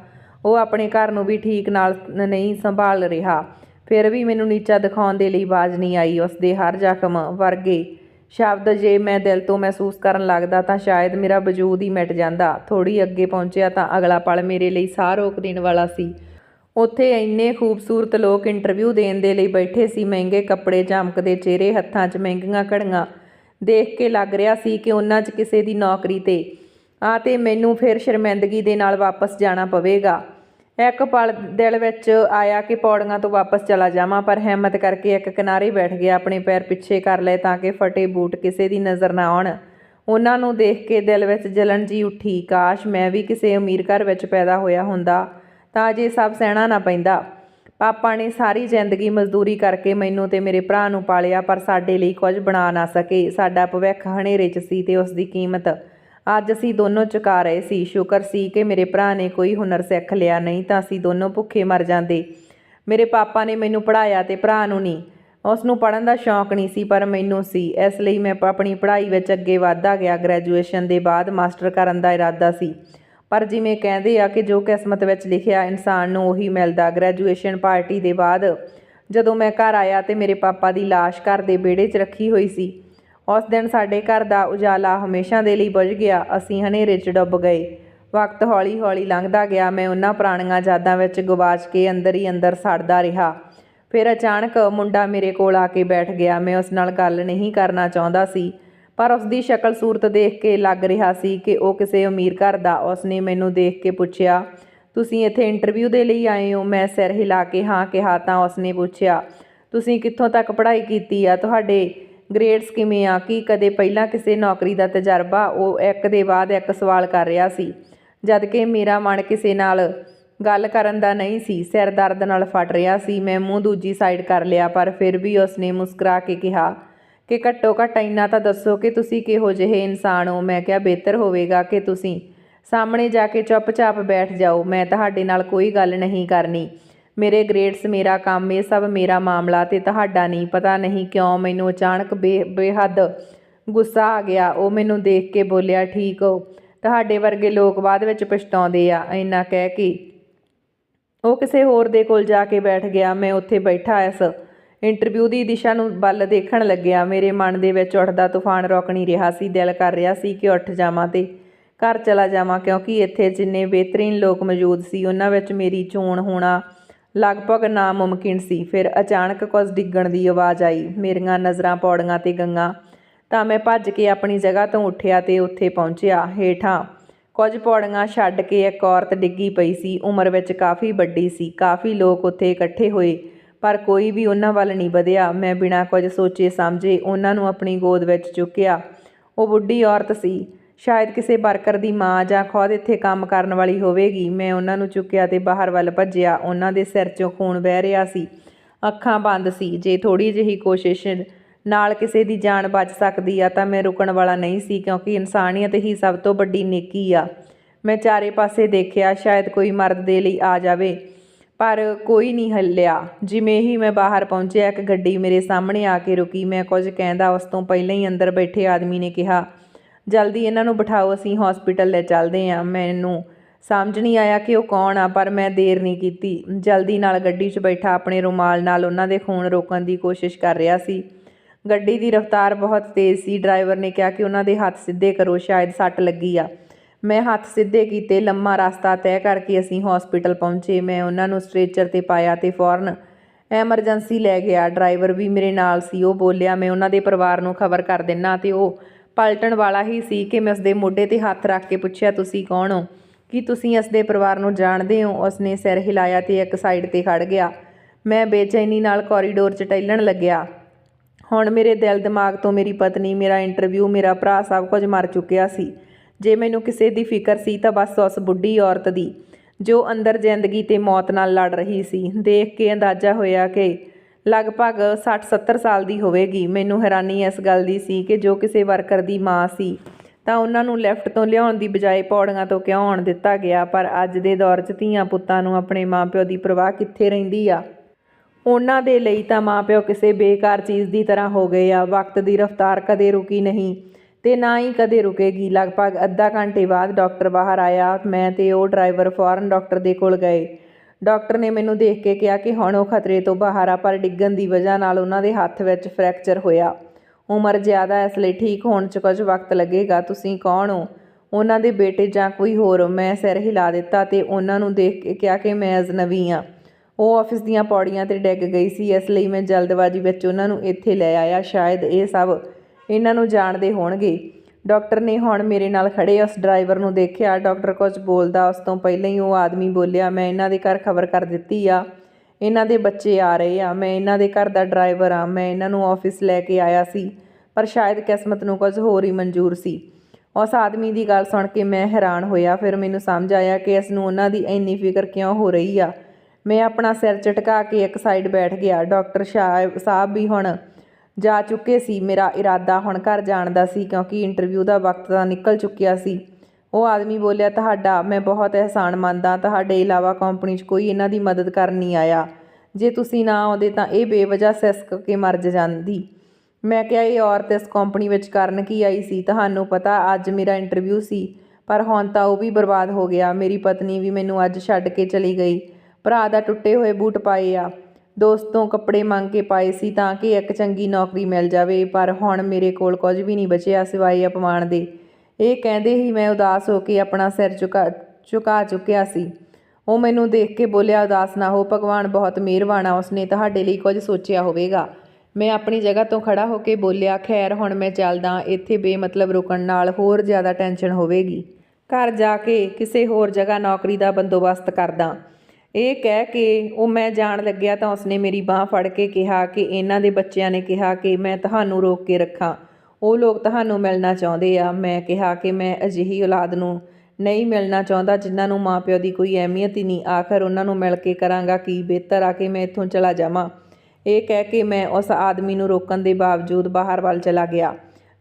Speaker 1: ਉਹ ਆਪਣੇ ਘਰ ਨੂੰ ਵੀ ਠੀਕ ਨਾਲ ਨਹੀਂ ਸੰਭਾਲ ਰਿਹਾ। ਫਿਰ ਵੀ ਮੈਨੂੰ ਨੀਚਾ ਦਿਖਾਉਣ ਦੇ ਲਈ ਆਵਾਜ਼ ਨਹੀਂ ਆਈ। ਉਸ ਦੇ ਹਰ ਜ਼ਖਮ ਵਰਗੇ ਸ਼ਬਦ ਜੇ ਮੈਂ ਦਿਲ ਤੋਂ ਮਹਿਸੂਸ ਕਰਨ ਲੱਗਦਾ ਤਾਂ ਸ਼ਾਇਦ ਮੇਰਾ ਵਜੂਦ ਹੀ ਮਿਟ ਜਾਂਦਾ। ਥੋੜੀ ਅੱਗੇ ਪਹੁੰਚਿਆ ਤਾਂ ਅਗਲਾ ਪਲ ਮੇਰੇ ਲਈ ਸਾਹ ਰੋਕ ਦੇਣ ਵਾਲਾ ਸੀ। ਉੱਥੇ ਇੰਨੇ ਖੂਬਸੂਰਤ ਲੋਕ ਇੰਟਰਵਿਊ ਦੇਣ ਦੇ ਲਈ ਬੈਠੇ ਸੀ, ਮਹਿੰਗੇ ਕੱਪੜੇ ਚਮਕਦੇ ਚਿਹਰੇ ਹੱਥਾਂ 'ਚ ਮਹਿੰਗੀਆਂ ਘੜੀਆਂ। ਦੇਖ ਕੇ ਲੱਗ ਰਿਹਾ ਸੀ ਕਿ ਉਹਨਾਂ 'ਚ ਕਿਸੇ ਦੀ ਨੌਕਰੀ ਤੇ। ਆ ਤੇ ਮੈਨੂੰ ਫਿਰ ਸ਼ਰਮਿੰਦਗੀ ਦੇ ਨਾਲ ਵਾਪਸ ਜਾਣਾ ਪਵੇਗਾ। ਇੱਕ ਪਲ ਦਿਲ ਵਿੱਚ ਆਇਆ ਕਿ ਪੌੜੀਆਂ ਤੋਂ ਵਾਪਸ ਚਲਾ ਜਾਵਾਂ, ਪਰ ਹਿੰਮਤ ਕਰਕੇ ਇੱਕ ਕਿਨਾਰੇ ਬੈਠ ਗਿਆ, ਆਪਣੇ ਪੈਰ ਪਿੱਛੇ ਕਰ ਲਏ ਤਾਂ ਕਿ ਫਟੇ ਬੂਟ ਕਿਸੇ ਦੀ ਨਜ਼ਰ ਨਾ ਆਉਣ। ਉਹਨਾਂ ਨੂੰ ਦੇਖ ਕੇ ਦਿਲ ਵਿੱਚ ਜਲਨ ਜੀ ਉੱਠੀ, ਕਾਸ਼ ਮੈਂ ਵੀ ਕਿਸੇ ਅਮੀਰ ਘਰ ਵਿੱਚ ਪੈਦਾ ਹੋਇਆ ਹੁੰਦਾ, ਤਾਂ ਜੇ ਸਭ ਸਹਿਣਾ ਨਾ ਪੈਂਦਾ। ਪਾਪਾ ਨੇ ਸਾਰੀ ਜ਼ਿੰਦਗੀ ਮਜ਼ਦੂਰੀ ਕਰਕੇ ਮੈਨੂੰ ਤੇ ਮੇਰੇ ਭਰਾ ਨੂੰ ਪਾਲਿਆ, ਪਰ ਸਾਡੇ ਲਈ ਕੁਝ ਬਣਾ ਨਾ ਸਕੇ। ਸਾਡਾ ਭਵਿੱਖ ਹਨੇਰੇ 'ਚ ਸੀ ਤੇ ਉਸ ਦੀ ਕੀਮਤ ਅੱਜ ਅਸੀਂ ਦੋਨੋਂ ਚੁਕਾ ਰਹੇ ਸੀ। ਸ਼ੁਕਰ ਸੀ ਕਿ ਮੇਰੇ ਭਰਾ ਨੇ ਕੋਈ ਹੁਨਰ ਸਿੱਖ ਲਿਆ ਨਹੀਂ ਤਾਂ ਅਸੀਂ ਦੋਨੋਂ ਭੁੱਖੇ ਮਰ ਜਾਂਦੇ। ਮੇਰੇ ਪਾਪਾ ਨੇ ਮੈਨੂੰ ਪੜ੍ਹਾਇਆ ਤੇ ਭਰਾ ਨੂੰ ਨਹੀਂ। ਉਸ ਨੂੰ ਪੜ੍ਹਨ ਦਾ ਸ਼ੌਂਕ ਨਹੀਂ ਸੀ, ਪਰ ਮੈਨੂੰ ਸੀ। ਇਸ ਲਈ ਮੈਂ ਆਪਣੀ ਪੜ੍ਹਾਈ ਵਿੱਚ ਅੱਗੇ ਵਧਦਾ ਗਿਆ। ਗ੍ਰੈਜੂਏਸ਼ਨ ਦੇ ਬਾਅਦ ਮਾਸਟਰ ਕਰਨ ਦਾ ਇਰਾਦਾ ਸੀ। ਪਰ ਜਿਵੇਂ ਕਹਿੰਦੇ ਆ ਕਿ ਜੋ ਕਿਸਮਤ ਵਿੱਚ ਲਿਖਿਆ ਇਨਸਾਨ ਨੂੰ ਉਹੀ ਮਿਲਦਾ। ਗ੍ਰੈਜੂਏਸ਼ਨ ਪਾਰਟੀ ਦੇ ਬਾਅਦ ਜਦੋਂ ਮੈਂ ਘਰ ਆਇਆ ਤੇ ਮੇਰੇ ਪਾਪਾ ਦੀ ਲਾਸ਼ ਘਰ ਦੇ ਵਿਹੜੇ 'ਚ ਰੱਖੀ ਹੋਈ ਸੀ। ਉਸ ਦਿਨ ਸਾਡੇ ਘਰ ਦਾ ਉਜਾਲਾ ਹਮੇਸ਼ਾ ਦੇ ਲਈ ਬੁਝ ਗਿਆ। ਅਸੀਂ ਹਨੇਰੇ 'ਚ ਡੁੱਬ ਗਏ। ਵਕਤ ਹੌਲੀ-ਹੌਲੀ ਲੰਘਦਾ ਗਿਆ। ਮੈਂ ਉਹਨਾਂ ਪੁਰਾਣੀਆਂ ਯਾਦਾਂ ਵਿੱਚ ਗਵਾਚ ਕੇ ਅੰਦਰ ਹੀ ਅੰਦਰ ਸੜਦਾ ਰਿਹਾ। ਫਿਰ ਅਚਾਨਕ ਮੁੰਡਾ ਮੇਰੇ ਕੋਲ ਆ ਕੇ ਬੈਠ ਗਿਆ। ਮੈਂ ਉਸ ਨਾਲ ਗੱਲ ਨਹੀਂ ਕਰਨਾ ਚਾਹੁੰਦਾ ਸੀ, ਪਰ ਉਸ ਦੀ ਸ਼ਕਲ ਸੂਰਤ ਦੇਖ ਕੇ ਲੱਗ ਰਿਹਾ ਸੀ ਕਿ ਉਹ ਕਿਸੇ ਅਮੀਰ ਘਰ ਦਾ। ਉਸ ਨੇ ਮੈਨੂੰ ਦੇਖ ਕੇ ਪੁੱਛਿਆ, ਤੁਸੀਂ ਇੱਥੇ ਇੰਟਰਵਿਊ ਦੇ ਲਈ ਆਏ ਹੋ? ਮੈਂ ਸਿਰ ਹਿਲਾ ਕੇ ਹਾਂ ਕਿਹਾ ਤਾਂ ਉਸ ਨੇ ਪੁੱਛਿਆ, ਤੁਸੀਂ ਕਿੱਥੋਂ ਤੱਕ ਪੜ੍ਹਾਈ ਕੀਤੀ ਆ? ਤੁਹਾਡੇ ਗ੍ਰੇਡਸ ਕਿਵੇਂ ਆ? ਕੀ ਕਦੇ ਪਹਿਲਾਂ ਕਿਸੇ ਨੌਕਰੀ ਦਾ ਤਜਰਬਾ? ਉਹ ਇੱਕ ਦੇ ਬਾਅਦ ਇੱਕ ਸਵਾਲ ਕਰ ਰਿਹਾ ਸੀ। ਜਦ ਕਿ ਮੇਰਾ ਮਨ ਕਿਸੇ ਨਾਲ ਗੱਲ ਕਰਨ ਦਾ ਨਹੀਂ ਸੀ, ਸਿਰ ਦਰਦ ਨਾਲ ਫਟ ਰਿਹਾ ਸੀ। ਮੈਂ ਮੂੰਹ ਦੂਜੀ ਸਾਈਡ ਕਰ ਲਿਆ, ਪਰ ਫਿਰ ਵੀ ਉਸਨੇ ਮੁਸਕਰਾ ਕੇ ਕਿਹਾ, ਕਿ ਘੱਟੋ ਘੱਟ ਇੰਨਾ ਤਾਂ ਦੱਸੋ ਕਿ ਤੁਸੀਂ ਕਿਹੋ ਜਿਹੇ ਇਨਸਾਨ ਹੋ? ਮੈਂ ਕਿਹਾ, ਬਿਹਤਰ ਹੋਵੇਗਾ ਕਿ ਤੁਸੀਂ ਸਾਹਮਣੇ ਜਾ ਕੇ ਚੁੱਪਚਾਪ ਬੈਠ ਜਾਓ। ਮੈਂ ਤੁਹਾਡੇ ਨਾਲ ਕੋਈ ਗੱਲ ਨਹੀਂ ਕਰਨੀ। ਮੇਰੇ ਗ੍ਰੇਡਸ ਮੇਰਾ ਕੰਮ, ਇਹ ਸਭ ਮੇਰਾ ਮਾਮਲਾ ਤੇ ਤੁਹਾਡਾ ਨਹੀਂ ਪਤਾ, ਨਹੀਂ ਕਿਉਂ ਮੈਨੂੰ ਅਚਾਨਕ ਬੇ, ਬੇਹੱਦ ਗੁੱਸਾ ਆ ਗਿਆ। ਉਹ ਮੈਨੂੰ ਦੇਖ ਕੇ ਬੋਲਿਆ, ਠੀਕ ਹੋ। ਤੁਹਾਡੇ ਵਰਗੇ ਲੋਕ ਬਾਅਦ ਵਿੱਚ ਪਛਤਾਉਂਦੇ ਆ। ਇੰਨਾ ਕਹਿ ਕੇ ਉਹ ਕਿਸੇ ਹੋਰ ਦੇ ਕੋਲ ਜਾ ਕੇ ਬੈਠ ਗਿਆ। ਮੈਂ ਉੱਥੇ ਬੈਠਾ ਇਸ ਇੰਟਰਵਿਊ ਦੀ ਦਿਸ਼ਾ ਨੂੰ ਵੱਲ ਦੇਖਣ ਲੱਗਿਆ। ਮੇਰੇ ਮਨ ਦੇ ਵਿੱਚ ਉੱਠਦਾ ਤੂਫਾਨ ਰੁਕ ਨਹੀਂ ਰਿਹਾ ਸੀ, ਦਿਲ ਕਰ ਰਿਹਾ ਸੀ ਕਿ ਉੱਠ ਜਾਵਾਂ ਤੇ ਘਰ ਚਲਾ ਜਾਵਾਂ, ਕਿਉਂਕਿ ਇੱਥੇ ਜਿੰਨੇ ਬਿਹਤਰੀਨ ਲੋਕ ਮੌਜੂਦ ਸੀ, ਉਹਨਾਂ ਵਿੱਚ ਮੇਰੀ ਚੋਣ ਹੋਣਾ ਲਗਭਗ ਨਾਮੁਮਕਿਨ ਸੀ। ਫਿਰ ਅਚਾਨਕ ਕੁਝ ਡਿੱਗਣ ਦੀ ਆਵਾਜ਼ ਆਈ, ਮੇਰੀਆਂ ਨਜ਼ਰਾਂ ਪੌੜੀਆਂ ਤੇ ਗੰਗਾ। ਤਾਂ ਮੈਂ ਭੱਜ ਕੇ ਆਪਣੀ ਜਗ੍ਹਾ ਤੋਂ ਉੱਠਿਆ ਤੇ ਉੱਥੇ ਪਹੁੰਚਿਆ। ਹੇਠਾਂ ਕੁਝ ਪੌੜੀਆਂ ਛੱਡ ਕੇ ਇੱਕ ਔਰਤ ਡਿੱਗੀ ਪਈ ਸੀ। ਉਮਰ ਵਿੱਚ ਕਾਫੀ ਵੱਡੀ ਸੀ। ਕਾਫੀ ਲੋਕ ਉੱਥੇ ਇਕੱਠੇ ਹੋਏ, ਪਰ ਕੋਈ ਵੀ ਉਹਨਾਂ ਵੱਲ ਨਹੀਂ ਵਧਿਆ। ਮੈਂ ਬਿਨਾਂ ਕੁਝ ਸੋਚੇ ਸਮਝੇ ਉਹਨਾਂ ਨੂੰ ਆਪਣੀ ਗੋਦ ਵਿੱਚ ਚੁੱਕਿਆ। ਉਹ ਬੁੱਢੀ ਔਰਤ ਸੀ। ਸ਼ਾਇਦ ਕਿਸੇ ਵਰਕਰ ਦੀ ਮਾਂ ਜਾਂ ਖੁਦ ਇੱਥੇ ਕੰਮ ਕਰਨ ਵਾਲੀ ਹੋਵੇਗੀ। ਮੈਂ ਉਹਨਾਂ ਨੂੰ ਚੁੱਕਿਆ ਤੇ ਬਾਹਰ ਵੱਲ ਭੱਜਿਆ। ਉਹਨਾਂ ਦੇ ਸਿਰ 'ਚੋਂ ਖੂਨ ਵਹਿ ਰਿਹਾ ਸੀ। ਅੱਖਾਂ ਬੰਦ ਸੀ। ਜੇ ਥੋੜੀ ਜਿਹੀ ਕੋਸ਼ਿਸ਼ ਨਾਲ ਕਿਸੇ ਦੀ ਜਾਨ ਬਚ ਸਕਦੀ ਆ ਤਾਂ ਮੈਂ ਰੁਕਣ ਵਾਲਾ ਨਹੀਂ ਸੀ ਕਿਉਂਕਿ ਇਨਸਾਨੀਅਤ ਹੀ ਸਭ ਤੋਂ ਵੱਡੀ ਨੇਕੀ ਆ। ਮੈਂ ਚਾਰੇ ਪਾਸੇ ਦੇਖਿਆ, ਸ਼ਾਇਦ ਕੋਈ ਮਰਦ ਦੇ ਲਈ ਆ ਜਾਵੇ, ਪਰ ਕੋਈ ਨਹੀਂ ਹੱਲਿਆ। ਜਿਵੇਂ ਹੀ ਮੈਂ ਬਾਹਰ ਪਹੁੰਚਿਆ, ਇੱਕ ਗੱਡੀ ਮੇਰੇ ਸਾਹਮਣੇ ਆ ਕੇ ਰੁਕੀ। ਮੈਂ ਕੁਝ ਕਹਿੰਦਾ, ਉਸ ਤੋਂ ਪਹਿਲਾਂ ਹੀ ਅੰਦਰ ਬੈਠੇ ਆਦਮੀ ਨੇ ਕਿਹਾ ਜਲਦੀ ਇਹਨਾਂ ਨੂੰ ਬਿਠਾਓ, ਅਸੀਂ ਹਸਪੀਟਲ ਲੈ ਚੱਲਦੇ ਹਾਂ। ਮੈਨੂੰ ਸਮਝ ਨਹੀਂ ਆਇਆ ਕਿ ਉਹ ਕੌਣ ਆ, ਪਰ ਮੈਂ ਦੇਰ ਨਹੀਂ ਕੀਤੀ। ਜਲਦੀ ਨਾਲ ਗੱਡੀ 'ਚ ਬੈਠਾ, ਆਪਣੇ ਰੁਮਾਲ ਨਾਲ ਉਹਨਾਂ ਦੇ ਖੂਨ ਰੋਕਣ ਦੀ ਕੋਸ਼ਿਸ਼ ਕਰ ਰਿਹਾ ਸੀ। ਗੱਡੀ ਦੀ ਰਫ਼ਤਾਰ ਬਹੁਤ ਤੇਜ਼ ਸੀ। ਡਰਾਈਵਰ ਨੇ ਕਿਹਾ ਕਿ ਉਹਨਾਂ ਦੇ ਹੱਥ ਸਿੱਧੇ ਕਰੋ, ਸ਼ਾਇਦ ਸੱਟ ਲੱਗੀ ਆ। ਮੈਂ ਹੱਥ ਸਿੱਧੇ ਕੀਤੇ, ਲੰਮਾ ਰਸਤਾ ਤੈਅ ਕਰਕੇ ਅਸੀਂ ਹਸਪੀਟਲ ਪਹੁੰਚੇ। ਮੈਂ ਉਹਨਾਂ ਨੂੰ ਸਟ੍ਰੈਚਰ ਤੇ ਪਾਇਆ ਤੇ ਫੌਰਨ ਐਮਰਜੈਂਸੀ ਲੈ ਗਿਆ। ਡਰਾਈਵਰ ਵੀ ਮੇਰੇ ਨਾਲ ਸੀ, ਉਹ ਬੋਲਿਆ, ਮੈਂ ਉਹਨਾਂ ਦੇ ਪਰਿਵਾਰ ਨੂੰ ਖਬਰ ਕਰ ਦਿੰਨਾ ਤੇ ਉਹ ਪਲਟਣ ਵਾਲਾ ਹੀ ਸੀ ਕਿ ਮੈਂ ਉਸਦੇ ਮੋਢੇ ਤੇ ਹੱਥ ਰੱਖ ਕੇ ਪੁੱਛਿਆ, ਤੁਸੀਂ ਕੌਣ ਹੋ? ਕੀ ਤੁਸੀਂ ਇਸ ਦੇ ਪਰਿਵਾਰ ਨੂੰ ਜਾਣਦੇ ਹੋ? ਉਸਨੇ ਸਿਰ ਹਿਲਾਇਆ ਤੇ ਇੱਕ ਸਾਈਡ ਤੇ ਖੜ ਗਿਆ। ਮੈਂ ਬੇਚੈਨੀ ਨਾਲ ਕੋਰੀਡੋਰ 'ਚ ਟਹਿਲਣ ਲੱਗਿਆ। ਹੁਣ ਮੇਰੇ ਦਿਲ ਦਿਮਾਗ ਤੋਂ ਮੇਰੀ ਪਤਨੀ, ਮੇਰਾ ਇੰਟਰਵਿਊ, ਮੇਰਾ ਭਰਾ ਸਭ ਕੁਝ ਮਰ ਚੁੱਕਿਆ ਸੀ। ਜੇ ਮੈਨੂੰ ਕਿਸੇ ਦੀ ਫਿਕਰ ਸੀ ਤਾਂ ਬਸ ਉਸ ਬੁੱਢੀ ਔਰਤ ਦੀ, ਜੋ ਅੰਦਰ ਜ਼ਿੰਦਗੀ ਤੇ ਮੌਤ ਨਾਲ ਲੜ ਰਹੀ ਸੀ। ਦੇਖ ਕੇ ਅੰਦਾਜ਼ਾ ਹੋਇਆ ਕਿ ਲਗਭਗ 60-70 ਸਾਲ ਦੀ ਹੋਵੇਗੀ। ਮੈਨੂੰ ਹੈਰਾਨੀ ਇਸ ਗੱਲ ਦੀ ਸੀ ਕਿ ਜੋ ਕਿਸੇ ਵਰਕਰ ਦੀ ਮਾਂ ਸੀ, ਤਾਂ ਉਹਨਾਂ ਨੂੰ ਲੈਫਟ ਤੋਂ ਲਿਆਉਣ ਦੀ ਬਜਾਏ ਪੌੜੀਆਂ ਤੋਂ ਕਿਉਂ ਆਉਣ ਦਿੱਤਾ ਗਿਆ, ਪਰ ਅੱਜ ਦੇ ਦੌਰ 'ਚ ਧੀਆਂ ਪੁੱਤਾਂ ਨੂੰ ਆਪਣੇ ਮਾਪਿਓ ਦੀ ਪਰਵਾਹ ਕਿੱਥੇ ਰਹਿੰਦੀ ਆ? ਉਹਨਾਂ ਦੇ ਲਈ ਤਾਂ ਮਾਪਿਓ ਕਿਸੇ ਬੇਕਾਰ ਚੀਜ਼ ਦੀ ਤਰ੍ਹਾਂ ਹੋ ਗਏ ਆ, ਵਕਤ ਦੀ ਰਫ਼ਤਾਰ ਕਦੇ ਰੁਕੀ ਨਹੀਂ ਤੇ ਨਾ ਹੀ ਕਦੇ ਰੁਕੇਗੀ। ਲਗਭਗ ਅੱਧਾ ਘੰਟੇ ਬਾਅਦ ਡਾਕਟਰ ਬਾਹਰ ਆਇਆ, ਮੈਂ ਤੇ ਉਹ ਡਰਾਈਵਰ ਫੌਰਨ ਡਾਕਟਰ ਦੇ ਕੋਲ ਗਏ। ਡਾਕਟਰ ਨੇ ਮੈਨੂੰ ਦੇਖ ਕੇ ਕਿਹਾ ਕਿ ਹੁਣ ਉਹ ਖਤਰੇ ਤੋਂ ਬਾਹਰ ਆ, ਪਰ ਡਿੱਗਣ ਦੀ ਵਜ੍ਹਾ ਨਾਲ ਉਹਨਾਂ ਦੇ ਹੱਥ ਵਿੱਚ ਫ੍ਰੈਕਚਰ ਹੋਇਆ। ਉਮਰ ਜ਼ਿਆਦਾ ਇਸ ਲਈ ਠੀਕ ਹੋਣ 'ਚ ਕੁਝ ਵਕਤ ਲੱਗੇਗਾ। ਤੁਸੀਂ ਕੌਣ ਹੋ? ਉਹਨਾਂ ਦੇ ਬੇਟੇ ਜਾਂ ਕੋਈ ਹੋਰ ਮੈਂ ਸਿਰ ਹਿਲਾ ਦਿੱਤਾ ਤੇ ਉਹਨਾਂ ਨੂੰ ਦੇਖ ਕੇ ਕਿਹਾ ਕਿ ਮੈਂ ਅਜਨਬੀ ਹਾਂ ਉਹ ਆਫਿਸ ਦੀਆਂ ਪੌੜੀਆਂ ਤੇ ਡਿੱਗ ਗਈ ਸੀ, ਇਸ ਲਈ ਮੈਂ ਜਲਦਬਾਜ਼ੀ ਵਿੱਚ ਉਹਨਾਂ ਨੂੰ ਇੱਥੇ ਲੈ ਆਇਆ। ਸ਼ਾਇਦ ਇਹ ਸਭ ਇਹਨਾਂ ਨੂੰ ਜਾਣਦੇ ਹੋਣਗੇ। ਡਾਕਟਰ ਨੇ ਹੁਣ ਮੇਰੇ ਨਾਲ ਖੜੇ ਉਸ ਡਰਾਈਵਰ ਨੂੰ ਦੇਖਿਆ। ਡਾਕਟਰ ਕੁਝ ਬੋਲਦਾ, ਉਸ ਤੋਂ ਪਹਿਲਾਂ ਹੀ ਉਹ ਆਦਮੀ ਬੋਲਿਆ, ਮੈਂ ਇਹਨਾਂ ਦੇ ਘਰ ਖਬਰ ਕਰ ਦਿੱਤੀ ਆ। ਇਹਨਾਂ ਦੇ ਬੱਚੇ ਆ ਰਹੇ ਆ। ਮੈਂ ਇਹਨਾਂ ਦੇ ਘਰ ਦਾ ਡਰਾਈਵਰ ਆ। ਮੈਂ ਇਹਨਾਂ ਨੂੰ ਆਫਿਸ ਲੈ ਕੇ ਆਇਆ ਸੀ, ਪਰ ਸ਼ਾਇਦ ਕਿਸਮਤ ਨੂੰ ਕੁਝ ਹੋਰ ਹੀ ਮਨਜ਼ੂਰ ਸੀ। ਉਸ ਆਦਮੀ ਦੀ ਗੱਲ ਸੁਣ ਕੇ ਮੈਂ ਹੈਰਾਨ ਹੋਇਆ। ਫਿਰ ਮੈਨੂੰ ਸਮਝ ਆਇਆ ਕਿ ਇਸ ਨੂੰ ਉਹਨਾਂ ਦੀ ਇੰਨੀ ਫਿਕਰ ਕਿਉਂ ਹੋ ਰਹੀ ਆ। ਮੈਂ ਆਪਣਾ ਸਿਰ ਝਟਕਾ ਕੇ ਇੱਕ ਸਾਈਡ ਬੈਠ ਗਿਆ। ਡਾਕਟਰ ਸ਼ਾਹ ਸਾਹਿਬ ਵੀ ਹੁਣ ਜਾ ਚੁੱਕੇ ਸੀ। ਮੇਰਾ ਇਰਾਦਾ ਹੁਣ ਘਰ ਜਾਣ ਦਾ ਸੀ ਕਿਉਂਕਿ ਇੰਟਰਵਿਊ ਦਾ ਵਕਤ ਤਾਂ ਨਿਕਲ ਚੁੱਕਿਆ ਸੀ। ਉਹ ਆਦਮੀ ਬੋਲਿਆ, ਤੁਹਾਡਾ, ਮੈਂ ਬਹੁਤ ਅਹਿਸਾਨ ਮੰਨਦਾ, ਤੁਹਾਡੇ ਇਲਾਵਾ ਕੰਪਨੀ 'ਚ ਕੋਈ ਇਹਨਾਂ ਦੀ ਮਦਦ ਕਰਨ ਨਹੀਂ ਆਇਆ। ਜੇ ਤੁਸੀਂ ਨਾ ਆਉਂਦੇ ਤਾਂ ਇਹ ਬੇਵਜ੍ਹਾ ਸਿਸਕ ਕੇ ਮਰ ਜਾਂਦੀ। ਮੈਂ ਕਿਹਾ, ਇਹ ਔਰਤ ਇਸ ਕੰਪਨੀ ਵਿੱਚ ਕਰਨ ਕੀ ਆਈ ਸੀ? ਤੁਹਾਨੂੰ ਪਤਾ ਅੱਜ ਮੇਰਾ ਇੰਟਰਵਿਊ ਸੀ, ਪਰ ਹੁਣ ਤਾਂ ਉਹ ਵੀ ਬਰਬਾਦ ਹੋ ਗਿਆ। ਮੇਰੀ ਪਤਨੀ ਵੀ ਮੈਨੂੰ ਅੱਜ ਛੱਡ ਕੇ ਚਲੀ ਗਈ। ਭਰਾ ਦਾ ਟੁੱਟੇ ਹੋਏ ਬੂਟ ਪਾਏ ਆ। ਦੋਸਤੋਂ ਕੱਪੜੇ ਮੰਗ ਕੇ ਪਾਏ ਸੀ ਤਾਂ ਕਿ ਇੱਕ ਚੰਗੀ ਨੌਕਰੀ ਮਿਲ ਜਾਵੇ, ਪਰ ਹੁਣ ਮੇਰੇ ਕੋਲ ਕੁਝ ਵੀ ਨਹੀਂ ਬਚਿਆ ਸਿਵਾਏ ਅਪਮਾਨ ਦੇ। ਇਹ ਕਹਿੰਦੇ ਹੀ ਮੈਂ ਉਦਾਸ ਹੋ ਕੇ ਆਪਣਾ ਸਿਰ ਝੁਕਾ ਝੁਕਾ ਚੁੱਕਿਆ ਸੀ। ਉਹ ਮੈਨੂੰ ਦੇਖ ਕੇ ਬੋਲਿਆ, ਉਦਾਸ ਨਾ ਹੋ, ਭਗਵਾਨ ਬਹੁਤ ਮਿਹਰਬਾਨ ਆ, ਉਸਨੇ ਤੁਹਾਡੇ ਲਈ ਕੁਝ ਸੋਚਿਆ ਹੋਵੇਗਾ। ਮੈਂ ਆਪਣੀ ਜਗ੍ਹਾ ਤੋਂ ਖੜਾ ਹੋ ਕੇ ਬੋਲਿਆ, ਖੈਰ, ਹੁਣ ਮੈਂ ਚੱਲਦਾ, ਇੱਥੇ ਬੇਮਤਲਬ ਰੁਕਣ ਨਾਲ ਹੋਰ ਜ਼ਿਆਦਾ ਟੈਨਸ਼ਨ ਹੋਵੇਗੀ। ਘਰ ਜਾ ਕੇ ਕਿਸੇ ਹੋਰ ਜਗ੍ਹਾ ਨੌਕਰੀ ਦਾ ਬੰਦੋਬਸਤ ਕਰਦਾ। ਇਹ ਕਹਿ ਕੇ ਉਹ ਮੈਂ ਜਾਣ ਲੱਗਿਆ ਤਾਂ ਉਸਨੇ ਮੇਰੀ ਬਾਹ ਫੜ ਕੇ ਕਿਹਾ ਕਿ ਇਹਨਾਂ ਦੇ ਬੱਚਿਆਂ ਨੇ ਕਿਹਾ ਕਿ ਮੈਂ ਤੁਹਾਨੂੰ ਰੋਕ ਕੇ ਰੱਖਾਂ। ਉਹ ਲੋਕ ਤੁਹਾਨੂੰ ਮਿਲਣਾ ਚਾਹੁੰਦੇ ਆ। ਮੈਂ ਕਿਹਾ ਕਿ ਮੈਂ ਅਜਿਹੀ ਔਲਾਦ ਨੂੰ ਨਹੀਂ ਮਿਲਣਾ ਚਾਹੁੰਦਾ ਜਿਨ੍ਹਾਂ ਨੂੰ ਮਾਪਿਓ ਦੀ ਕੋਈ ਅਹਿਮੀਅਤ ਹੀ ਨਹੀਂ। ਆਖਰ ਉਹਨਾਂ ਨੂੰ ਮਿਲ ਕੇ ਕਰਾਂਗਾ ਕੀ? ਬਿਹਤਰ ਆ ਕਿ ਮੈਂ ਇੱਥੋਂ ਚਲਾ ਜਾਵਾਂ। ਇਹ ਕਹਿ ਕੇ ਮੈਂ ਉਸ ਆਦਮੀ ਨੂੰ ਰੋਕਣ ਦੇ ਬਾਵਜੂਦ ਬਾਹਰ ਵੱਲ ਚਲਾ ਗਿਆ।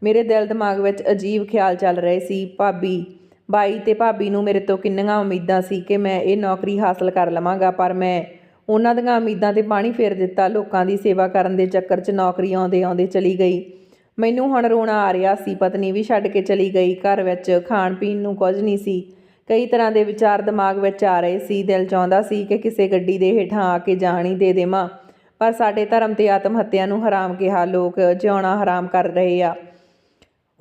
Speaker 1: ਮੇਰੇ ਦਿਲ ਦਿਮਾਗ ਵਿੱਚ ਅਜੀਬ ਖਿਆਲ ਚੱਲ ਰਹੇ ਸੀ। ਭਾਬੀ ਬਾਈ ਤੇ ਭਾਬੀ ਨੂੰ ਮੇਰੇ ਤੋਂ ਕਿੰਨੀਆਂ ਉਮੀਦਾਂ ਸੀ ਕਿ ਮੈਂ ਇਹ ਨੌਕਰੀ ਹਾਸਲ ਕਰ ਲਵਾਂਗਾ, ਪਰ ਮੈਂ ਉਹਨਾਂ ਦੀਆਂ ਉਮੀਦਾਂ ਤੇ ਪਾਣੀ ਫੇਰ ਦਿੱਤਾ, ਲੋਕਾਂ ਦੀ ਸੇਵਾ ਕਰਨ ਦੇ ਚੱਕਰ 'ਚ ਨੌਕਰੀ ਆਉਂਦੇ ਆਉਂਦੇ ਚਲੀ ਗਈ। ਮੈਨੂੰ ਹੁਣ ਰੋਣਾ ਆ ਰਿਹਾ ਸੀ, ਪਤਨੀ ਵੀ ਛੱਡ ਕੇ ਚਲੀ ਗਈ, ਘਰ ਵਿੱਚ ਖਾਣ ਪੀਣ ਨੂੰ ਕੁਝ ਨਹੀਂ ਸੀ। ਕਈ ਤਰ੍ਹਾਂ ਦੇ ਵਿਚਾਰ ਦਿਮਾਗ ਵਿੱਚ ਆ ਰਹੇ ਸੀ, ਦਿਲ ਚਾਹੁੰਦਾ ਸੀ ਕਿ ਕਿਸੇ ਗੱਡੀ ਦੇ ਹੇਠਾਂ ਆ ਕੇ ਜਾਣ ਹੀ ਦੇ ਦੇਵਾਂ, ਪਰ ਸਾਡੇ ਧਰਮ ਤੇ ਆਤਮ ਹੱਤਿਆ ਨੂੰ ਹਰਾਮ ਕਿਹਾ, ਲੋਕ ਜਿਉਣਾ ਹਰਾਮ ਕਰ ਰਹੇ ਆ।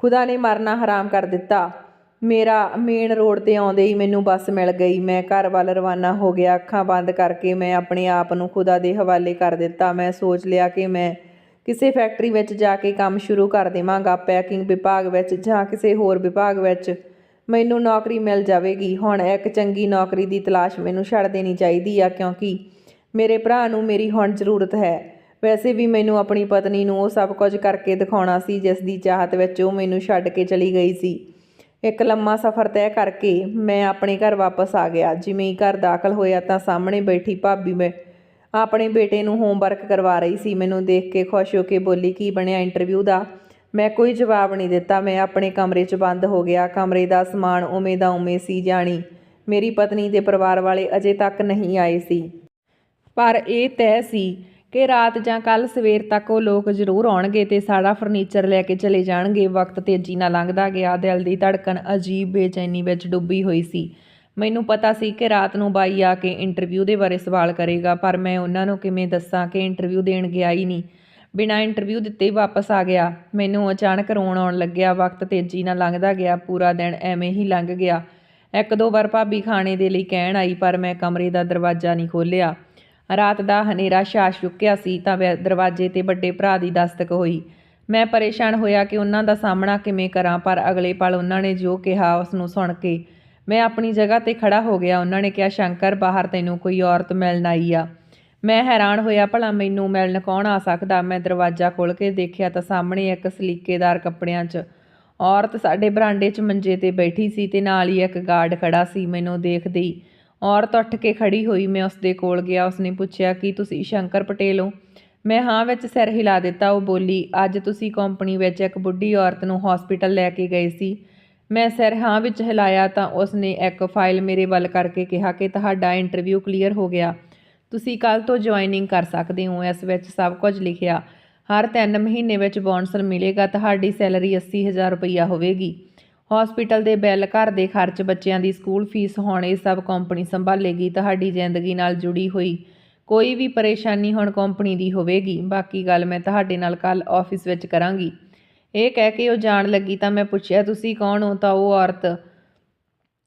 Speaker 1: ਖੁਦਾ ਨੇ ਮਰਨਾ ਹਰਾਮ ਕਰ ਦਿੱਤਾ। ਮੇਰਾ ਮੇਨ ਰੋਡ ਤੇ ਆਉਂਦੇ ਹੀ ਮੈਨੂੰ ਬੱਸ ਮਿਲ ਗਈ। ਮੈਂ ਘਰ ਵੱਲ ਰਵਾਨਾ ਹੋ ਗਿਆ। ਅੱਖਾਂ ਬੰਦ ਕਰਕੇ ਮੈਂ ਆਪਣੇ ਆਪ ਨੂੰ ਖੁਦਾ ਦੇ ਹਵਾਲੇ ਕਰ ਦਿੱਤਾ। ਮੈਂ ਸੋਚ ਲਿਆ ਕਿ ਮੈਂ ਕਿਸੇ ਫੈਕਟਰੀ ਵਿੱਚ ਜਾ ਕੇ ਕੰਮ ਸ਼ੁਰੂ ਕਰ ਦੇਵਾਂਗਾ ਪੈਕਿੰਗ ਵਿਭਾਗ ਵਿੱਚ ਜਾਂ ਕਿਸੇ ਹੋਰ ਵਿਭਾਗ ਵਿੱਚ। ਮੈਨੂੰ ਨੌਕਰੀ ਮਿਲ ਜਾਵੇਗੀ। ਹੁਣ ਇੱਕ ਚੰਗੀ ਨੌਕਰੀ ਦੀ ਤਲਾਸ਼ ਮੈਨੂੰ ਛੱਡ ਦੇਣੀ ਚਾਹੀਦੀ ਆ, ਕਿਉਂਕਿ ਮੇਰੇ ਭਰਾ ਨੂੰ ਮੇਰੀ ਹੁਣ ਜ਼ਰੂਰਤ ਹੈ। ਵੈਸੇ ਵੀ ਮੈਨੂੰ ਆਪਣੀ ਪਤਨੀ ਨੂੰ ਉਹ ਸਭ ਕੁਝ ਕਰਕੇ ਦਿਖਾਉਣਾ ਸੀ, ਜਿਸ ਦੀ ਚਾਹਤ ਵਿੱਚ ਉਹ ਮੈਨੂੰ ਛੱਡ ਕੇ ਚਲੀ ਗਈ ਸੀ। ਇੱਕ ਲੰਮਾ ਸਫ਼ਰ ਤੈਅ ਕਰਕੇ ਮੈਂ ਆਪਣੇ ਘਰ ਵਾਪਸ ਆ ਗਿਆ। ਜਿਵੇਂ ਹੀ ਘਰ ਦਾਖਲ ਹੋਇਆ ਤਾਂ ਸਾਹਮਣੇ ਬੈਠੀ ਭਾਬੀ ਮੈਂ ਆਪਣੇ ਬੇਟੇ ਨੂੰ ਹੋਮਵਰਕ ਕਰਵਾ ਰਹੀ ਸੀ। ਮੈਨੂੰ ਦੇਖ ਕੇ ਖੁਸ਼ ਹੋ ਕੇ ਬੋਲੀ, ਕੀ ਬਣਿਆ ਇੰਟਰਵਿਊ ਦਾ? ਮੈਂ ਕੋਈ ਜਵਾਬ ਨਹੀਂ ਦਿੱਤਾ। ਮੈਂ ਆਪਣੇ ਕਮਰੇ 'ਚ ਬੰਦ ਹੋ ਗਿਆ। ਕਮਰੇ ਦਾ ਸਮਾਨ ਉਵੇਂ ਦਾ ਉਵੇਂ ਸੀ ਜਾਣੀ। ਮੇਰੀ ਪਤਨੀ ਦੇ ਪਰਿਵਾਰ ਵਾਲੇ ਅਜੇ ਤੱਕ ਨਹੀਂ ਆਏ ਸੀ। ਪਰ ਇਹ ਤੈਅ ਸੀ ਕਿ ਰਾਤ ਜਾਂ ਕੱਲ ਸਵੇਰ ਤੱਕ ਉਹ ਲੋਕ ਜ਼ਰੂਰ ਆਉਣਗੇ ਤੇ ਸਾਰਾ ਫਰਨੀਚਰ ਲੈ ਕੇ ਚਲੇ ਜਾਣਗੇ। ਵਕਤ ਤੇਜ਼ੀ ਨਾਲ ਲੰਘਦਾ ਗਿਆ। ਦਿਲ ਦੀ ਧੜਕਨ ਅਜੀਬ ਬੇਚੈਨੀ ਵਿੱਚ ਡੁੱਬੀ ਹੋਈ ਸੀ। ਮੈਨੂੰ ਪਤਾ ਸੀ ਕਿ ਰਾਤ ਨੂੰ ਬਾਈ ਆ ਕੇ ਇੰਟਰਵਿਊ ਦੇ ਬਾਰੇ ਸਵਾਲ ਕਰੇਗਾ, ਪਰ ਮੈਂ ਉਹਨਾਂ ਨੂੰ ਕਿਵੇਂ ਦੱਸਾਂ ਕਿ ਇੰਟਰਵਿਊ ਦੇਣ ਗਿਆ ਹੀ ਨਹੀਂ। ਬਿਨਾਂ ਇੰਟਰਵਿਊ ਦਿੱਤੇ ਵਾਪਸ ਆ ਗਿਆ। ਮੈਨੂੰ ਅਚਾਨਕ ਰੋਣ ਆਉਣ ਲੱਗਿਆ। ਵਕਤ ਤੇਜ਼ੀ ਨਾਲ ਲੰਘਦਾ ਗਿਆ। ਪੂਰਾ ਦਿਨ ਐਵੇਂ ਹੀ ਲੰਘ ਗਿਆ। ਇੱਕ ਦੋ ਵਾਰ ਭਾਬੀ ਖਾਣੇ ਦੇ ਲਈ ਕਹਿਣ ਆਈ, ਪਰ ਮੈਂ ਕਮਰੇ ਦਾ ਦਰਵਾਜ਼ਾ ਨਹੀਂ ਖੋਲ੍ਹਿਆ। ਰਾਤ ਦਾ ਹਨੇਰਾ ਛਾ ਚੁੱਕਿਆ ਸੀ ਤਾਂ ਵੈ- ਦਰਵਾਜ਼ੇ ਤੇ ਵੱਡੇ ਭਰਾ ਦੀ ਦਸਤਕ ਹੋਈ। ਮੈਂ ਪਰੇਸ਼ਾਨ ਹੋਇਆ ਕਿ ਉਹਨਾਂ ਦਾ ਸਾਹਮਣਾ ਕਿਵੇਂ ਕਰਾਂ, ਪਰ ਅਗਲੇ ਪਲ ਉਹਨਾਂ ਨੇ ਜੋ ਕਿਹਾ ਉਸ ਨੂੰ ਸੁਣ ਕੇ ਮੈਂ ਆਪਣੀ ਜਗ੍ਹਾ ਤੇ ਖੜਾ ਹੋ ਗਿਆ। ਉਹਨਾਂ ਨੇ ਕਿਹਾ, ਸ਼ੰਕਰ, ਬਾਹਰ ਤੈਨੂੰ ਕੋਈ ਔਰਤ ਮਿਲਣ ਆਈ ਆ। ਮੈਂ ਹੈਰਾਨ ਹੋਇਆ, ਭਲਾ ਮੈਨੂੰ ਮਿਲਣ ਕੌਣ ਆ ਸਕਦਾ? ਮੈਂ ਦਰਵਾਜ਼ਾ ਖੋਲ੍ਹ ਕੇ ਦੇਖਿਆ ਤਾਂ ਸਾਹਮਣੇ ਇੱਕ ਸਲੀਕੇਦਾਰ ਕੱਪੜਿਆਂ 'ਚ ਔਰਤ ਸਾਡੇ ਬਰਾਂਡੇ 'ਚ ਮੰਜੇ ਤੇ ਬੈਠੀ ਸੀ ਤੇ ਨਾਲ ਹੀ ਇੱਕ ਗਾਰਡ ਖੜਾ ਸੀ। ਮੈਨੂੰ ਦੇਖਦੇ ਹੀ ਔਰਤ ਉੱਠ ਕੇ ਖੜੀ ਹੋਈ ਮੈਂ ਉਸਦੇ ਕੋਲ ਗਿਆ, ਉਸਨੇ ਪੁੱਛਿਆ, ਕਿ ਤੁਸੀਂ ਸ਼ੰਕਰ ਪਟੇਲ ਹੋ? ਮੈਂ ਹਾਂ ਵਿੱਚ ਸਿਰ ਹਿਲਾ ਦਿੱਤਾ, ਉਹ ਬੋਲੀ, ਅੱਜ ਤੁਸੀਂ ਕੰਪਨੀ ਵਿੱਚ ਇੱਕ ਬੁੱਢੀ ਔਰਤ ਨੂੰ ਹਸਪੀਟਲ ਲੈ ਕੇ ਗਏ ਸੀ। ਮੈਂ ਸਿਰ ਹਾਂ ਵਿੱਚ ਹਿਲਾਇਆ ਤਾਂ ਉਸਨੇ ਇੱਕ ਫਾਈਲ ਮੇਰੇ ਵੱਲ ਕਰਕੇ ਕਿਹਾ ਕਿ ਤੁਹਾਡਾ ਇੰਟਰਵਿਊ ਕਲੀਅਰ ਹੋ ਗਿਆ। ਤੁਸੀਂ ਕੱਲ ਤੋਂ ਜੁਆਇਨਿੰਗ ਕਰ ਸਕਦੇ ਹੋ, ਇਸ ਵਿੱਚ ਸਭ ਕੁਝ ਲਿਖਿਆ। ਹਰ 3 ਮਹੀਨੇ ਵਿੱਚ ਬੋਨਸ ਮਿਲੇਗਾ, ਤੁਹਾਡੀ ਸੈਲਰੀ 80000 ਰੁਪਈਆ ਹੋਵੇਗੀ। ਹਸਪੀਟਲ ਦੇ ਬਿੱਲ ਘਰ ਦੇ ਖਰਚ ਬੱਚਿਆਂ ਦੀ ਸਕੂਲ ਫੀਸ ਹੁਣ ਇਹ ਸਭ ਕੰਪਨੀ ਸੰਭਾਲੇਗੀ, ਤੁਹਾਡੀ ਜ਼ਿੰਦਗੀ ਨਾਲ ਜੁੜੀ ਹੋਈ। ਕੋਈ ਵੀ ਪਰੇਸ਼ਾਨੀ ਹੁਣ ਕੰਪਨੀ ਦੀ ਹੋਵੇਗੀ। ਬਾਕੀ ਗੱਲ ਮੈਂ ਤੁਹਾਡੇ ਨਾਲ ਕੱਲ ਆਫਿਸ ਵਿੱਚ ਕਰਾਂਗੀ। ਇਹ ਕਹਿ ਕੇ ਉਹ ਜਾਣ ਲੱਗੀ ਤਾਂ ਮੈਂ ਪੁੱਛਿਆ, ਤੁਸੀਂ ਕੌਣ ਹੋ? ਤਾਂ ਉਹ ਔਰਤ,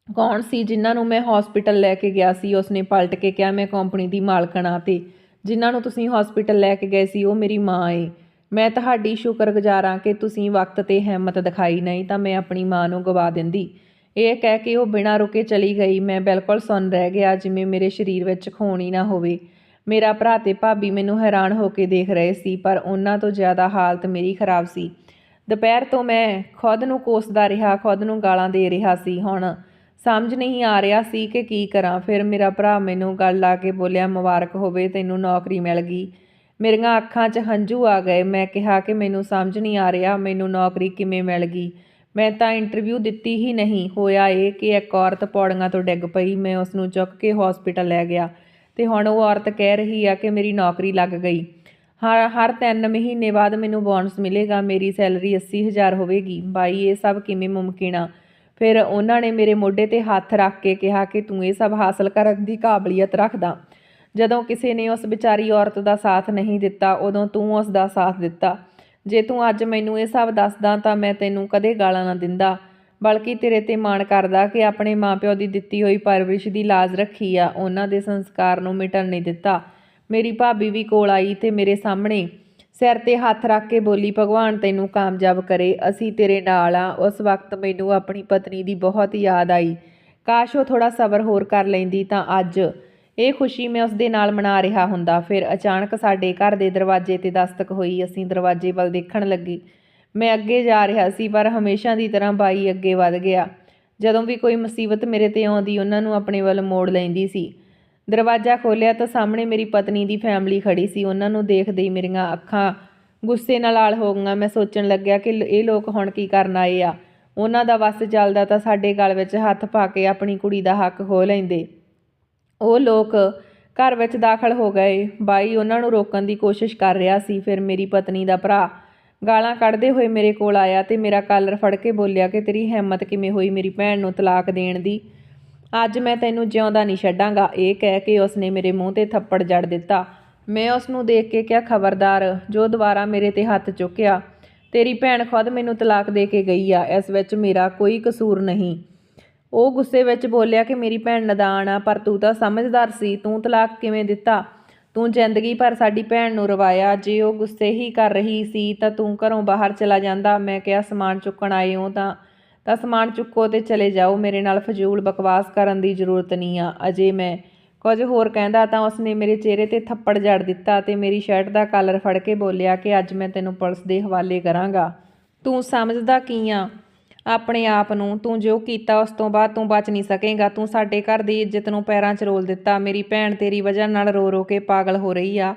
Speaker 1: ਕੌਣ ਸੀ ਜਿਨ੍ਹਾਂ ਨੂੰ ਮੈਂ ਹਸਪੀਟਲ ਲੈ ਕੇ ਗਿਆ ਸੀ? ਉਸਨੇ ਪਲਟ ਕੇ ਕਿਹਾ, ਮੈਂ ਕੰਪਨੀ ਦੀ ਮਾਲਕਣ ਆ ਤੇ ਜਿਨ੍ਹਾਂ ਨੂੰ ਤੁਸੀਂ ਹਸਪੀਟਲ ਲੈ ਕੇ ਗਏ ਸੀ, ਉਹ ਮੇਰੀ ਮਾਂ ਏ। ਮੈਂ ਤੁਹਾਡੀ ਸ਼ੁਕਰਗੁਜ਼ਾਰ ਹਾਂ ਕਿ ਤੁਸੀਂ ਵਕਤ ਤੇ ਹਿੰਮਤ ਦਿਖਾਈ ਨਹੀਂ ਤਾਂ ਮੈਂ ਆਪਣੀ ਮਾਂ ਨੂੰ ਗਵਾ ਦਿੰਦੀ। ਇਹ ਕਹਿ ਕੇ ਉਹ ਬਿਨਾਂ ਰੁਕੇ ਚਲੀ ਗਈ। ਮੈਂ ਬਿਲਕੁਲ ਸੁੰਨ ਰਹਿ ਗਿਆ, ਜਿਵੇਂ ਮੇਰੇ ਸਰੀਰ ਵਿੱਚ ਖੂਨ ਹੀ ਨਾ ਹੋਵੇ। ਮੇਰਾ ਭਰਾ ਤੇ ਭਾਬੀ ਮੈਨੂੰ ਹੈਰਾਨ ਹੋ ਕੇ ਦੇਖ ਰਹੇ ਸੀ, ਪਰ ਉਹਨਾਂ ਤੋਂ ਜ਼ਿਆਦਾ ਹਾਲਤ ਮੇਰੀ ਖਰਾਬ ਸੀ। ਦੁਪਹਿਰ ਤੋਂ ਮੈਂ ਖੁਦ ਨੂੰ ਕੋਸਦਾ ਰਿਹਾ, ਖੁਦ ਨੂੰ ਗਾਲਾਂ ਦੇ ਰਿਹਾ ਸੀ। ਹੁਣ ਸਮਝ ਨਹੀਂ ਆ ਰਿਹਾ ਸੀ ਕਿ ਕੀ ਕਰਾਂ। ਫਿਰ ਮੇਰਾ ਭਰਾ ਮੈਨੂੰ ਗੱਲ ਲਾ ਕੇ ਬੋਲਿਆ, ਮੁਬਾਰਕ ਹੋਵੇ, ਤੈਨੂੰ ਨੌਕਰੀ ਮਿਲ ਗਈ। ਮੇਰੀਆਂ ਅੱਖਾਂ 'ਚ ਹੰਝੂ ਆ ਗਏ। ਮੈਂ ਕਿਹਾ ਕਿ ਮੈਨੂੰ ਸਮਝ ਨਹੀਂ ਆ ਰਿਹਾ, ਮੈਨੂੰ ਨੌਕਰੀ ਕਿਵੇਂ ਮਿਲ ਗਈ। ਮੈਂ ਤਾਂ ਇੰਟਰਵਿਊ ਦਿੱਤੀ ਹੀ ਨਹੀਂ। ਹੋਇਆ ਇਹ ਕਿ ਇੱਕ ਔਰਤ ਪੌੜੀਆਂ ਤੋਂ ਡਿੱਗ ਪਈ। ਮੈਂ ਉਸ ਨੂੰ ਚੁੱਕ ਕੇ ਹਸਪੀਟਲ ਲੈ ਗਿਆ ਤੇ ਹੁਣ ਉਹ ਔਰਤ ਕਹਿ ਰਹੀ ਆ ਕਿ ਮੇਰੀ ਨੌਕਰੀ ਲੱਗ ਗਈ। ਹਰ ਹਰ 3 ਮਹੀਨੇ ਬਾਅਦ ਮੈਨੂੰ ਬੋਨਸ ਮਿਲੇਗਾ। ਮੇਰੀ ਸੈਲਰੀ 80000 ਹੋਵੇਗੀ। ਬਾਈ, ਇਹ ਸਭ ਕਿਵੇਂ ਮੁਮਕਿਨ ਆ? ਫਿਰ ਉਹਨਾਂ ਨੇ ਮੇਰੇ ਮੋਢੇ ਤੇ ਹੱਥ ਰੱਖ ਕੇ ਕਿਹਾ ਕਿ ਤੂੰ ਇਹ ਸਭ ਹਾਸਲ ਕਰਨ ਦੀ ਕਾਬਲੀਅਤ ਰੱਖਦਾ। ਜਦੋਂ ਕਿਸੇ ਨੇ ਉਸ ਵਿਚਾਰੀ ਔਰਤ ਦਾ ਸਾਥ ਨਹੀਂ ਦਿੱਤਾ, ਉਦੋਂ ਤੂੰ ਉਸ ਦਾ ਸਾਥ ਦਿੱਤਾ। ਜੇ ਤੂੰ ਅੱਜ ਮੈਨੂੰ ਇਹ ਸਭ ਦੱਸਦਾ ਤਾਂ ਮੈਂ ਤੈਨੂੰ ਕਦੇ ਗਾਲਾਂ ਨਾ ਦਿੰਦਾ। ਬਲਕਿ ਤੇਰੇ ਤੇ ਮਾਣ ਕਰਦਾ ਕਿ ਆਪਣੇ ਮਾਪਿਓ ਦੀ ਦਿੱਤੀ ਹੋਈ ਪਰਵਰਿਸ਼ ਦੀ ਲਾਜ ਰੱਖੀ ਆ, ਉਹਨਾਂ ਦੇ ਸੰਸਕਾਰ ਨੂੰ ਮਿਟਣ ਨਹੀਂ ਦਿੱਤਾ। ਮੇਰੀ ਭਾਬੀ ਵੀ ਕੋਲ ਆਈ ਤੇ ਮੇਰੇ ਸਾਹਮਣੇ ਸਿਰ ਤੇ ਹੱਥ ਰੱਖ ਕੇ ਬੋਲੀ, ਭਗਵਾਨ ਤੈਨੂੰ ਕਾਮਯਾਬ ਕਰੇ, ਅਸੀਂ ਤੇਰੇ ਨਾਲ ਆ। ਉਸ ਵਕਤ ਮੈਨੂੰ ਆਪਣੀ ਪਤਨੀ ਦੀ ਬਹੁਤ ਯਾਦ ਆਈ। ਕਾਸ਼ ਉਹ ਥੋੜਾ ਸਬਰ ਹੋਰ ਕਰ ਲੈਂਦੀ ਤਾਂ ਅੱਜ ਇਹ ਖੁਸ਼ੀ ਮੈਂ ਉਸ ਦੇ ਨਾਲ ਮਨਾ ਰਿਹਾ ਹੁੰਦਾ। ਫਿਰ ਅਚਾਨਕ ਸਾਡੇ ਘਰ ਦੇ ਦਰਵਾਜ਼ੇ ਤੇ ਦਸਤਕ ਹੋਈ। ਅਸੀਂ ਦਰਵਾਜ਼ੇ ਵੱਲ ਦੇਖਣ ਲੱਗੇ। ਮੈਂ ਅੱਗੇ ਜਾ ਰਿਹਾ ਸੀ, ਪਰ ਹਮੇਸ਼ਾ ਦੀ ਤਰ੍ਹਾਂ ਬਾਈ ਅੱਗੇ ਵੱਧ ਗਿਆ। ਜਦੋਂ ਵੀ ਕੋਈ ਮੁਸੀਬਤ ਮੇਰੇ ਤੇ ਆਉਂਦੀ, ਉਹਨਾਂ ਨੂੰ ਆਪਣੇ ਵੱਲ ਮੋੜ ਲੈਂਦੀ ਸੀ। ਦਰਵਾਜ਼ਾ ਖੋਲ੍ਹਿਆ ਤਾਂ ਸਾਹਮਣੇ ਮੇਰੀ ਪਤਨੀ ਦੀ ਫੈਮਿਲੀ ਖੜੀ ਸੀ। ਉਹਨਾਂ ਨੂੰ ਦੇਖਦੇ ਹੀ ਮੇਰੀਆਂ ਅੱਖਾਂ ਗੁੱਸੇ ਨਾਲ ਲਾਲ ਹੋ ਗਈਆਂ। ਮੈਂ ਸੋਚਣ ਲੱਗਿਆ ਕਿ ਇਹ ਲੋਕ ਹੁਣ ਕੀ ਕਰਨ ਆਏ ਆ? ਉਹਨਾਂ ਦਾ ਵੱਸ ਚੱਲਦਾ ਤਾਂ ਸਾਡੇ ਗਲ ਵਿੱਚ ਹੱਥ ਪਾ ਕੇ ਆਪਣੀ ਕੁੜੀ ਦਾ ਹੱਕ ਖੋਹ ਲੈਂਦੇ। ਉਹ ਲੋਕ ਘਰ ਵਿੱਚ ਦਾਖਲ ਹੋ ਗਏ। ਬਾਈ ਉਹਨਾਂ ਨੂੰ ਰੋਕਣ ਦੀ ਕੋਸ਼ਿਸ਼ ਕਰ ਰਿਹਾ ਸੀ। ਫਿਰ ਮੇਰੀ ਪਤਨੀ ਦਾ ਭਰਾ ਗਾਲਾਂ ਕੱਢਦੇ ਹੋਏ ਮੇਰੇ ਕੋਲ ਆਇਆ ਤੇ ਮੇਰਾ ਕਾਲਰ ਫੜ ਕੇ ਬੋਲਿਆ ਕਿ ਤੇਰੀ ਹਿੰਮਤ ਕਿਵੇਂ ਹੋਈ ਮੇਰੀ ਭੈਣ ਨੂੰ ਤਲਾਕ ਦੇਣ ਦੀ? ਅੱਜ ਮੈਂ ਤੈਨੂੰ ਜਿਉਂਦਾ ਨਹੀਂ ਛੱਡਾਂਗਾ। ਇਹ ਕਹਿ ਕੇ ਉਸਨੇ ਮੇਰੇ ਮੂੰਹ ਤੇ ਥੱਪੜ ਜੜ ਦਿੱਤਾ। ਮੈਂ ਉਸ ਨੂੰ ਦੇਖ ਕੇ ਕਿਹਾ, ਖਬਰਦਾਰ, ਜੋ ਦੁਬਾਰਾ ਮੇਰੇ ਤੇ ਹੱਥ ਚੁੱਕਿਆ, ਤੇਰੀ ਭੈਣ ਖੁਦ ਮੈਨੂੰ ਤਲਾਕ ਦੇ ਕੇ ਗਈ ਆ। ਇਸ ਵਿੱਚ ਮੇਰਾ ਕੋਈ ਕਸੂਰ ਨਹੀਂ। ਉਹ ਗੁੱਸੇ ਵਿੱਚ ਬੋਲਿਆ ਕਿ ਮੇਰੀ ਭੈਣ ਨਦਾਨ ਆ, ਪਰ ਤੂੰ ਤਾਂ ਸਮਝਦਾਰ ਸੀ, ਤੂੰ ਤਲਾਕ ਕਿਵੇਂ ਦਿੱਤਾ? ਤੂੰ ਜ਼ਿੰਦਗੀ ਭਰ ਸਾਡੀ ਭੈਣ ਨੂੰ ਰਵਾਇਆ, ਜੇ ਉਹ ਗੁੱਸੇ ਹੀ ਕਰ ਰਹੀ ਸੀ ਤਾਂ ਤੂੰ ਘਰੋਂ ਬਾਹਰ ਚਲਾ ਜਾਂਦਾ। ਮੈਂ ਕਿਹਾ, ਸਮਾਨ ਚੁੱਕਣ ਆਏ ਹੋ ਤਾਂ ਤਾਂ ਸਮਾਨ ਚੁੱਕੋ ਤੇ ਚਲੇ ਜਾਓ, ਮੇਰੇ ਨਾਲ ਫਜ਼ੂਲ ਬਕਵਾਸ ਕਰਨ ਦੀ ਜ਼ਰੂਰਤ ਨਹੀਂ ਆ। ਅਜੇ ਮੈਂ ਕੁਝ ਹੋਰ ਕਹਿੰਦਾ ਤਾਂ ਉਸਨੇ ਮੇਰੇ ਚਿਹਰੇ ਤੇ ਥੱਪੜ ਜੜ ਦਿੱਤਾ ਤੇ ਮੇਰੀ ਸ਼ਰਟ ਦਾ ਕਾਲਰ ਫੜ ਕੇ ਬੋਲਿਆ ਕਿ ਅੱਜ ਮੈਂ ਤੈਨੂੰ ਪੁਲਿਸ ਦੇ ਹਵਾਲੇ ਕਰਾਂਗਾ। ਤੂੰ ਸਮਝਦਾ ਕੀ ਆ? ਆਪਣੇ ਆਪ ਨੂੰ, ਤੂੰ ਜੋ ਕੀਤਾ ਉਸ ਤੋਂ ਬਾਅਦ ਤੂੰ ਬਚ ਨਹੀਂ ਸਕੇਗਾ, ਤੂੰ ਸਾਡੇ ਘਰ ਦੀ ਇੱਜ਼ਤ ਨੂੰ ਪੈਰਾਂ 'ਚ ਰੋਲ ਦਿੱਤਾ, ਮੇਰੀ ਭੈਣ ਤੇਰੀ ਵਜ੍ਹਾ ਨਾਲ ਰੋ ਰੋ ਕੇ ਪਾਗਲ ਹੋ ਰਹੀ ਆ।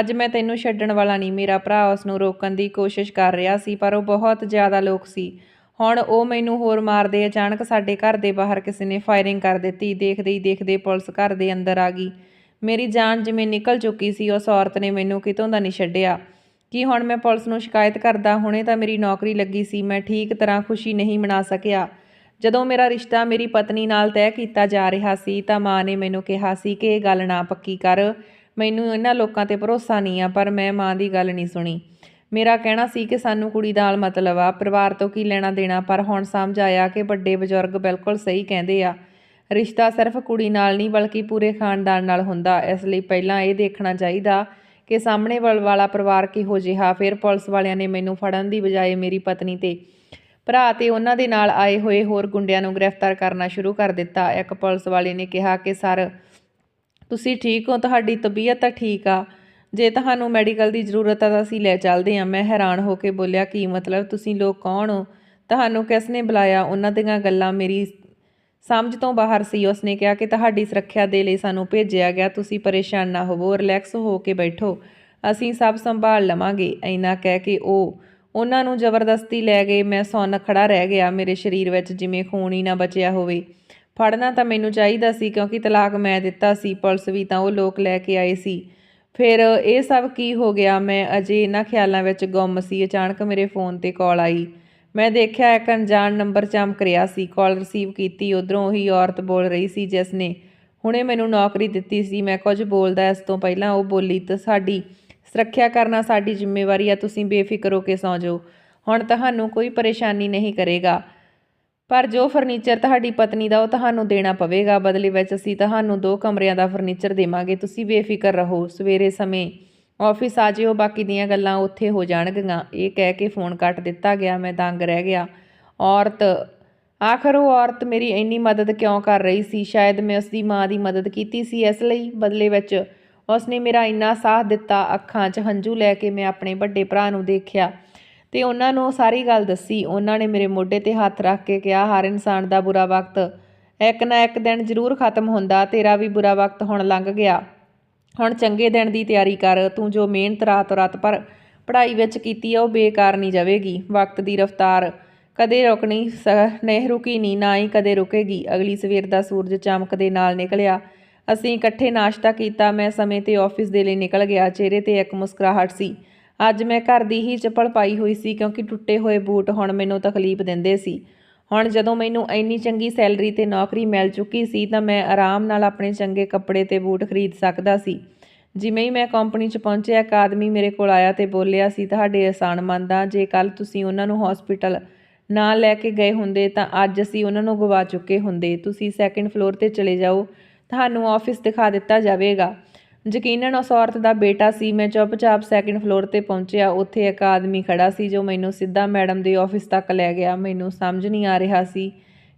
Speaker 1: ਅੱਜ ਮੈਂ ਤੈਨੂੰ ਛੱਡਣ ਵਾਲਾ ਨਹੀਂ, ਮੇਰਾ ਭਰਾ ਉਸ ਨੂੰ ਰੋਕਣ ਦੀ ਕੋਸ਼ਿਸ਼ ਕਰ ਰਿਹਾ ਸੀ, ਪਰ ਉਹ ਬਹੁਤ ਜ਼ਿਆਦਾ ਲੋਕ ਸੀ। ਹੁਣ ਉਹ ਮੈਨੂੰ ਹੋਰ ਮਾਰਦੇ, ਅਚਾਨਕ ਸਾਡੇ ਘਰ ਦੇ ਬਾਹਰ ਕਿਸੇ ਨੇ ਫਾਇਰਿੰਗ ਕਰ ਦਿੱਤੀ, ਦੇਖਦੇ ਹੀ ਦੇਖਦੇ ਪੁਲਿਸ ਘਰ ਦੇ ਅੰਦਰ ਆ ਗਈ। ਮੇਰੀ ਜਾਨ ਜਿਵੇਂ ਨਿਕਲ ਚੁੱਕੀ ਸੀ, ਉਸ ਔਰਤ ਨੇ ਮੈਨੂੰ ਕਿਤੋਂ ਦਾ ਨਹੀਂ ਛੱਡਿਆ। ਕਿ ਹੁਣ ਮੈਂ ਪੁਲਿਸ ਨੂੰ ਸ਼ਿਕਾਇਤ ਕਰਦਾ, ਹੁਣੇ ਤਾਂ ਮੇਰੀ ਨੌਕਰੀ ਲੱਗੀ ਸੀ, ਮੈਂ ਠੀਕ ਤਰ੍ਹਾਂ ਖੁਸ਼ੀ ਨਹੀਂ ਮਨਾ ਸਕਿਆ। ਜਦੋਂ ਮੇਰਾ ਰਿਸ਼ਤਾ ਮੇਰੀ ਪਤਨੀ ਨਾਲ ਤੈਅ ਕੀਤਾ ਜਾ ਰਿਹਾ ਸੀ, ਤਾਂ ਮਾਂ ਨੇ ਮੈਨੂੰ ਕਿਹਾ ਸੀ ਕਿ ਇਹ ਗੱਲ ਨਾ ਪੱਕੀ ਕਰ। ਮੈਨੂੰ ਇਹਨਾਂ ਲੋਕਾਂ ਤੇ ਭਰੋਸਾ ਨਹੀਂ ਆ, ਪਰ ਮੈਂ ਮਾਂ ਦੀ ਗੱਲ ਨਹੀਂ ਸੁਣੀ। ਮੇਰਾ ਕਹਿਣਾ ਸੀ ਕਿ ਸਾਨੂੰ ਕੁੜੀ ਨਾਲ ਮਤਲਬ ਆ, ਪਰਿਵਾਰ ਤੋਂ ਕੀ ਲੈਣਾ ਦੇਣਾ, ਪਰ ਹੁਣ ਸਮਝ ਆਇਆ ਕਿ ਵੱਡੇ ਬਜ਼ੁਰਗ ਬਿਲਕੁਲ ਸਹੀ ਕਹਿੰਦੇ ਆ। ਰਿਸ਼ਤਾ ਸਿਰਫ ਕੁੜੀ ਨਾਲ ਨਹੀਂ, ਬਲਕਿ ਪੂਰੇ ਖਾਨਦਾਨ ਨਾਲ ਹੁੰਦਾ, ਇਸ ਲਈ ਪਹਿਲਾਂ ਇਹ ਦੇਖਣਾ ਚਾਹੀਦਾ ਕਿ ਸਾਹਮਣੇ ਵੱਲ, ਵਾਲਾ ਪਰਿਵਾਰ ਕਿਹੋ ਜਿਹਾ, ਫਿਰ ਪੁਲਿਸ ਵਾਲਿਆਂ ਨੇ ਮੈਨੂੰ ਫੜਨ ਦੀ ਬਜਾਏ ਮੇਰੀ ਪਤਨੀ ਤੇ ਭਰਾ ਤੇ ਉਹਨਾਂ ਦੇ ਨਾਲ ਆਏ ਹੋਏ ਹੋਰ ਗੁੰਡਿਆਂ ਨੂੰ ਗ੍ਰਿਫਤਾਰ ਕਰਨਾ ਸ਼ੁਰੂ ਕਰ ਦਿੱਤਾ। ਇੱਕ ਪੁਲਿਸ ਵਾਲੇ ਨੇ ਕਿਹਾ ਕਿ, ਸਰ, ਤੁਸੀਂ ਠੀਕ ਹੋ? ਤੁਹਾਡੀ ਤਬੀਅਤ ਤਾਂ ਠੀਕ ਆ। ਜੇ ਤੁਹਾਨੂੰ ਮੈਡੀਕਲ ਦੀ ਜ਼ਰੂਰਤ ਆ ਤਾਂ ਅਸੀਂ ਲੈ ਚੱਲਦੇ ਹਾਂ। ਮੈਂ ਹੈਰਾਨ ਹੋ ਕੇ ਬੋਲਿਆ, ਕੀ ਮਤਲਬ? ਤੁਸੀਂ ਲੋਕ ਕੌਣ ਹੋ? ਤੁਹਾਨੂੰ ਕਿਸ ਨੇ ਬੁਲਾਇਆ? ਉਹਨਾਂ ਦੀਆਂ ਗੱਲਾਂ ਮੇਰੀ ਸਮਝ ਤੋਂ ਬਾਹਰ ਸੀ। ਉਸਨੇ ਕਿਹਾ ਕਿ ਤੁਹਾਡੀ ਸੁਰੱਖਿਆ ਦੇ ਲਈ ਸਾਨੂੰ ਭੇਜਿਆ ਗਿਆ। ਤੁਸੀਂ ਪਰੇਸ਼ਾਨ ਨਾ ਹੋਵੋ, ਰਿਲੈਕਸ ਹੋ ਕੇ ਬੈਠੋ। ਅਸੀਂ ਸਭ ਸੰਭਾਲ ਲਵਾਂਗੇ। ਐਨਾ ਕਹਿ ਕੇ ਉਹ ਉਹਨਾਂ ਨੂੰ ਜ਼ਬਰਦਸਤੀ ਲੈ ਗਏ। ਮੈਂ ਸੌਣ ਖੜਾ ਰਹਿ ਗਿਆ। ਮੇਰੇ ਸਰੀਰ ਵਿੱਚ ਜਿਵੇਂ ਖੂਨ ਹੀ ਨਾ ਬਚਿਆ ਹੋਵੇ। ਫੜਨਾ ਤਾਂ ਮੈਨੂੰ ਚਾਹੀਦਾ ਸੀ ਕਿਉਂਕਿ ਤਲਾਕ ਮੈਂ ਦਿੱਤਾ ਸੀ। ਪੁਲਿਸ ਵੀ ਤਾਂ ਉਹ ਲੋਕ ਲੈ ਕੇ ਆਏ ਸੀ। ਫਿਰ ਇਹ ਸਭ ਕੀ ਹੋ ਗਿਆ? ਮੈਂ ਅਜੇ ਇਹਨਾਂ ਖਿਆਲਾਂ ਵਿੱਚ ਗੁੰਮ ਸੀ। ਅਚਾਨਕ ਮੇਰੇ ਫੋਨ ਤੇ ਕਾਲ ਆਈ। ਮੈਂ ਦੇਖਿਆ ਇੱਕ ਅਣਜਾਣ ਨੰਬਰ ਚਮਕ ਰਿਹਾ ਸੀ, ਕਾਲ ਰਿਸੀਵ ਕੀਤੀ, ਉਧਰੋਂ ਉਹੀ ਔਰਤ ਬੋਲ ਰਹੀ ਸੀ ਜਿਸ ਨੇ ਹੁਣੇ ਮੈਨੂੰ ਨੌਕਰੀ ਦਿੱਤੀ ਸੀ, ਮੈਂ ਕੁਝ ਬੋਲਦਾ ਇਸ ਤੋਂ ਪਹਿਲਾਂ ਉਹ ਬੋਲੀ, ਤਾਂ ਸਾਡੀ ਸੁਰੱਖਿਆ ਕਰਨਾ ਸਾਡੀ ਜ਼ਿੰਮੇਵਾਰੀ ਆ, ਤੁਸੀਂ ਬੇਫਿਕਰ ਹੋ ਕੇ ਸੌਂ ਜਾਓ। ਹੁਣ ਤੁਹਾਨੂੰ ਕੋਈ ਪਰੇਸ਼ਾਨੀ ਨਹੀਂ ਕਰੇਗਾ। ਪਰ ਜੋ ਫਰਨੀਚਰ ਤੁਹਾਡੀ ਪਤਨੀ ਦਾ ਉਹ ਤੁਹਾਨੂੰ ਦੇਣਾ ਪਵੇਗਾ। ਬਦਲੇ ਵਿੱਚ ਅਸੀਂ ਤੁਹਾਨੂੰ ਦੋ ਕਮਰਿਆਂ ਦਾ ਫਰਨੀਚਰ ਦੇਵਾਂਗੇ, ਤੁਸੀਂ ਬੇਫਿਕਰ ਰਹੋ। ਸਵੇਰੇ ਸਮੇਂ ਆਫਿਸ ਆ ਜਿਓ, ਬਾਕੀ ਦੀਆਂ ਗੱਲਾਂ ਉੱਥੇ ਹੋ ਜਾਣਗੀਆਂ। ਇਹ ਕਹਿ ਕੇ ਫੋਨ ਕੱਟ ਦਿੱਤਾ ਗਿਆ, ਮੈਂ ਦੰਗ ਰਹਿ ਗਿਆ। ਔਰਤ, ਆਖਰ ਉਹ ਔਰਤ ਮੇਰੀ ਇੰਨੀ ਮਦਦ ਕਿਉਂ ਕਰ ਰਹੀ ਸੀ? ਸ਼ਾਇਦ ਮੈਂ ਉਸ ਦੀ ਮਾਂ ਦੀ ਮਦਦ ਕੀਤੀ ਸੀ ਇਸ ਲਈ। ਬਦਲੇ ਵਿੱਚ ਉਸ ਨੇ ਮੇਰਾ ਇੰਨਾ ਸਾਥ ਦਿੱਤਾ, ਅੱਖਾਂ 'ਚ ਹੰਝੂ ਲੈ ਕੇ ਮੈਂ ਆਪਣੇ ਵੱਡੇ ਭਰਾ ਨੂੰ ਦੇਖਿਆ ਤੇ ਉਹਨਾਂ ਨੂੰ ਸਾਰੀ ਗੱਲ ਦੱਸੀ। ਉਹਨਾਂ ਨੇ ਮੇਰੇ ਮੋਢੇ ਤੇ ਹੱਥ ਰੱਖ ਕੇ ਕਿਹਾ, ਹਰ ਇਨਸਾਨ ਦਾ ਬੁਰਾ ਵਕਤ ਇੱਕ ਨਾ ਇੱਕ ਦਿਨ ਜ਼ਰੂਰ ਖਤਮ ਹੁੰਦਾ। ਤੇਰਾ ਵੀ ਬੁਰਾ ਵਕਤ ਹੁਣ ਲੰਘ ਗਿਆ। ਹੁਣ ਚੰਗੇ ਦਿਨ ਦੀ ਤਿਆਰੀ ਕਰ, ਤੂੰ ਜੋ ਮਿਹਨਤ ਰਾਤ ਰਾਤ ਪਰ ਪੜ੍ਹਾਈ ਵਿੱਚ ਕੀਤੀ ਆ, ਉਹ ਬੇਕਾਰ ਨਹੀਂ ਜਾਵੇਗੀ। ਵਕਤ ਦੀ ਰਫ਼ਤਾਰ ਕਦੇ ਰੁਕਣੀ ਸ- ਨਹੀਂ ਰੁਕੀ ਨਹੀਂ, ਨਾ ਹੀ ਕਦੇ ਰੁਕੇਗੀ। ਅਗਲੀ ਸਵੇਰ ਦਾ ਸੂਰਜ ਚਮਕ ਦੇ ਨਾਲ ਨਿਕਲਿਆ। ਅਸੀਂ ਇਕੱਠੇ ਨਾਸ਼ਤਾ ਕੀਤਾ, ਮੈਂ ਸਮੇਂ ਤੇ ਆਫਿਸ ਦੇ ਲਈ ਨਿਕਲ ਗਿਆ। ਚਿਹਰੇ ਤੇ ਇੱਕ ਮੁਸਕਰਾਹਟ ਸੀ। ਅੱਜ ਮੈਂ ਘਰ ਦੀ ਹੀ ਚੱਪਲ ਪਾਈ ਹੋਈ ਸੀ, ਕਿਉਂਕਿ ਟੁੱਟੇ ਹੋਏ ਬੂਟ ਹੁਣ ਮੈਨੂੰ ਤਕਲੀਫ ਦਿੰਦੇ ਸੀ। ਹੁਣ ਜਦੋਂ ਮੈਨੂੰ ਇੰਨੀ ਚੰਗੀ ਸੈਲਰੀ ਤੇ ਨੌਕਰੀ ਮਿਲ ਚੁੱਕੀ ਸੀ ਤਾਂ ਮੈਂ ਆਰਾਮ ਨਾਲ ਆਪਣੇ ਚੰਗੇ ਕੱਪੜੇ ਤੇ ਬੂਟ ਖਰੀਦ ਸਕਦਾ ਸੀ। ਜਿਵੇਂ ਹੀ ਮੈਂ ਕੰਪਨੀ 'ਚ ਪਹੁੰਚਿਆ, ਇੱਕ ਆਦਮੀ ਮੇਰੇ ਕੋਲ ਆਇਆ ਤੇ ਬੋਲਿਆ ਸੀ ਤੁਹਾਡੇ ਅਹਿਸਾਨ ਮੰਦ ਹਾਂ ਜੇ ਕੱਲ ਤੁਸੀਂ ਉਹਨਾਂ ਨੂੰ ਹਸਪੀਟਲ ਨਾ ਲੈ ਕੇ ਗਏ ਹੁੰਦੇ ਤਾਂ ਅੱਜ ਅਸੀਂ ਉਹਨਾਂ ਨੂੰ ਗਵਾ ਚੁੱਕੇ ਹੁੰਦੇ। ਤੁਸੀਂ ਸੈਕੰਡ ਫਲੋਰ ਤੇ ਚਲੇ ਜਾਓ, ਤੁਹਾਨੂੰ ਆਫਿਸ ਦਿਖਾ ਦਿੱਤਾ ਜਾਵੇਗਾ। ਯਕੀਨਨ ਉਸ ਔਰਤ ਦਾ ਬੇਟਾ ਸੀ। ਮੈਂ ਚੁੱਪਚਾਪ ਸੈਕਿੰਡ ਫਲੋਰ ਤੇ ਪਹੁੰਚਿਆ। ਉੱਥੇ ਇੱਕ ਆਦਮੀ ਖੜਾ ਸੀ ਜੋ ਮੈਨੂੰ ਸਿੱਧਾ ਮੈਡਮ ਦੇ ਆਫਿਸ ਤੱਕ ਲੈ ਗਿਆ। ਮੈਨੂੰ ਸਮਝ ਨਹੀਂ ਆ ਰਿਹਾ ਸੀ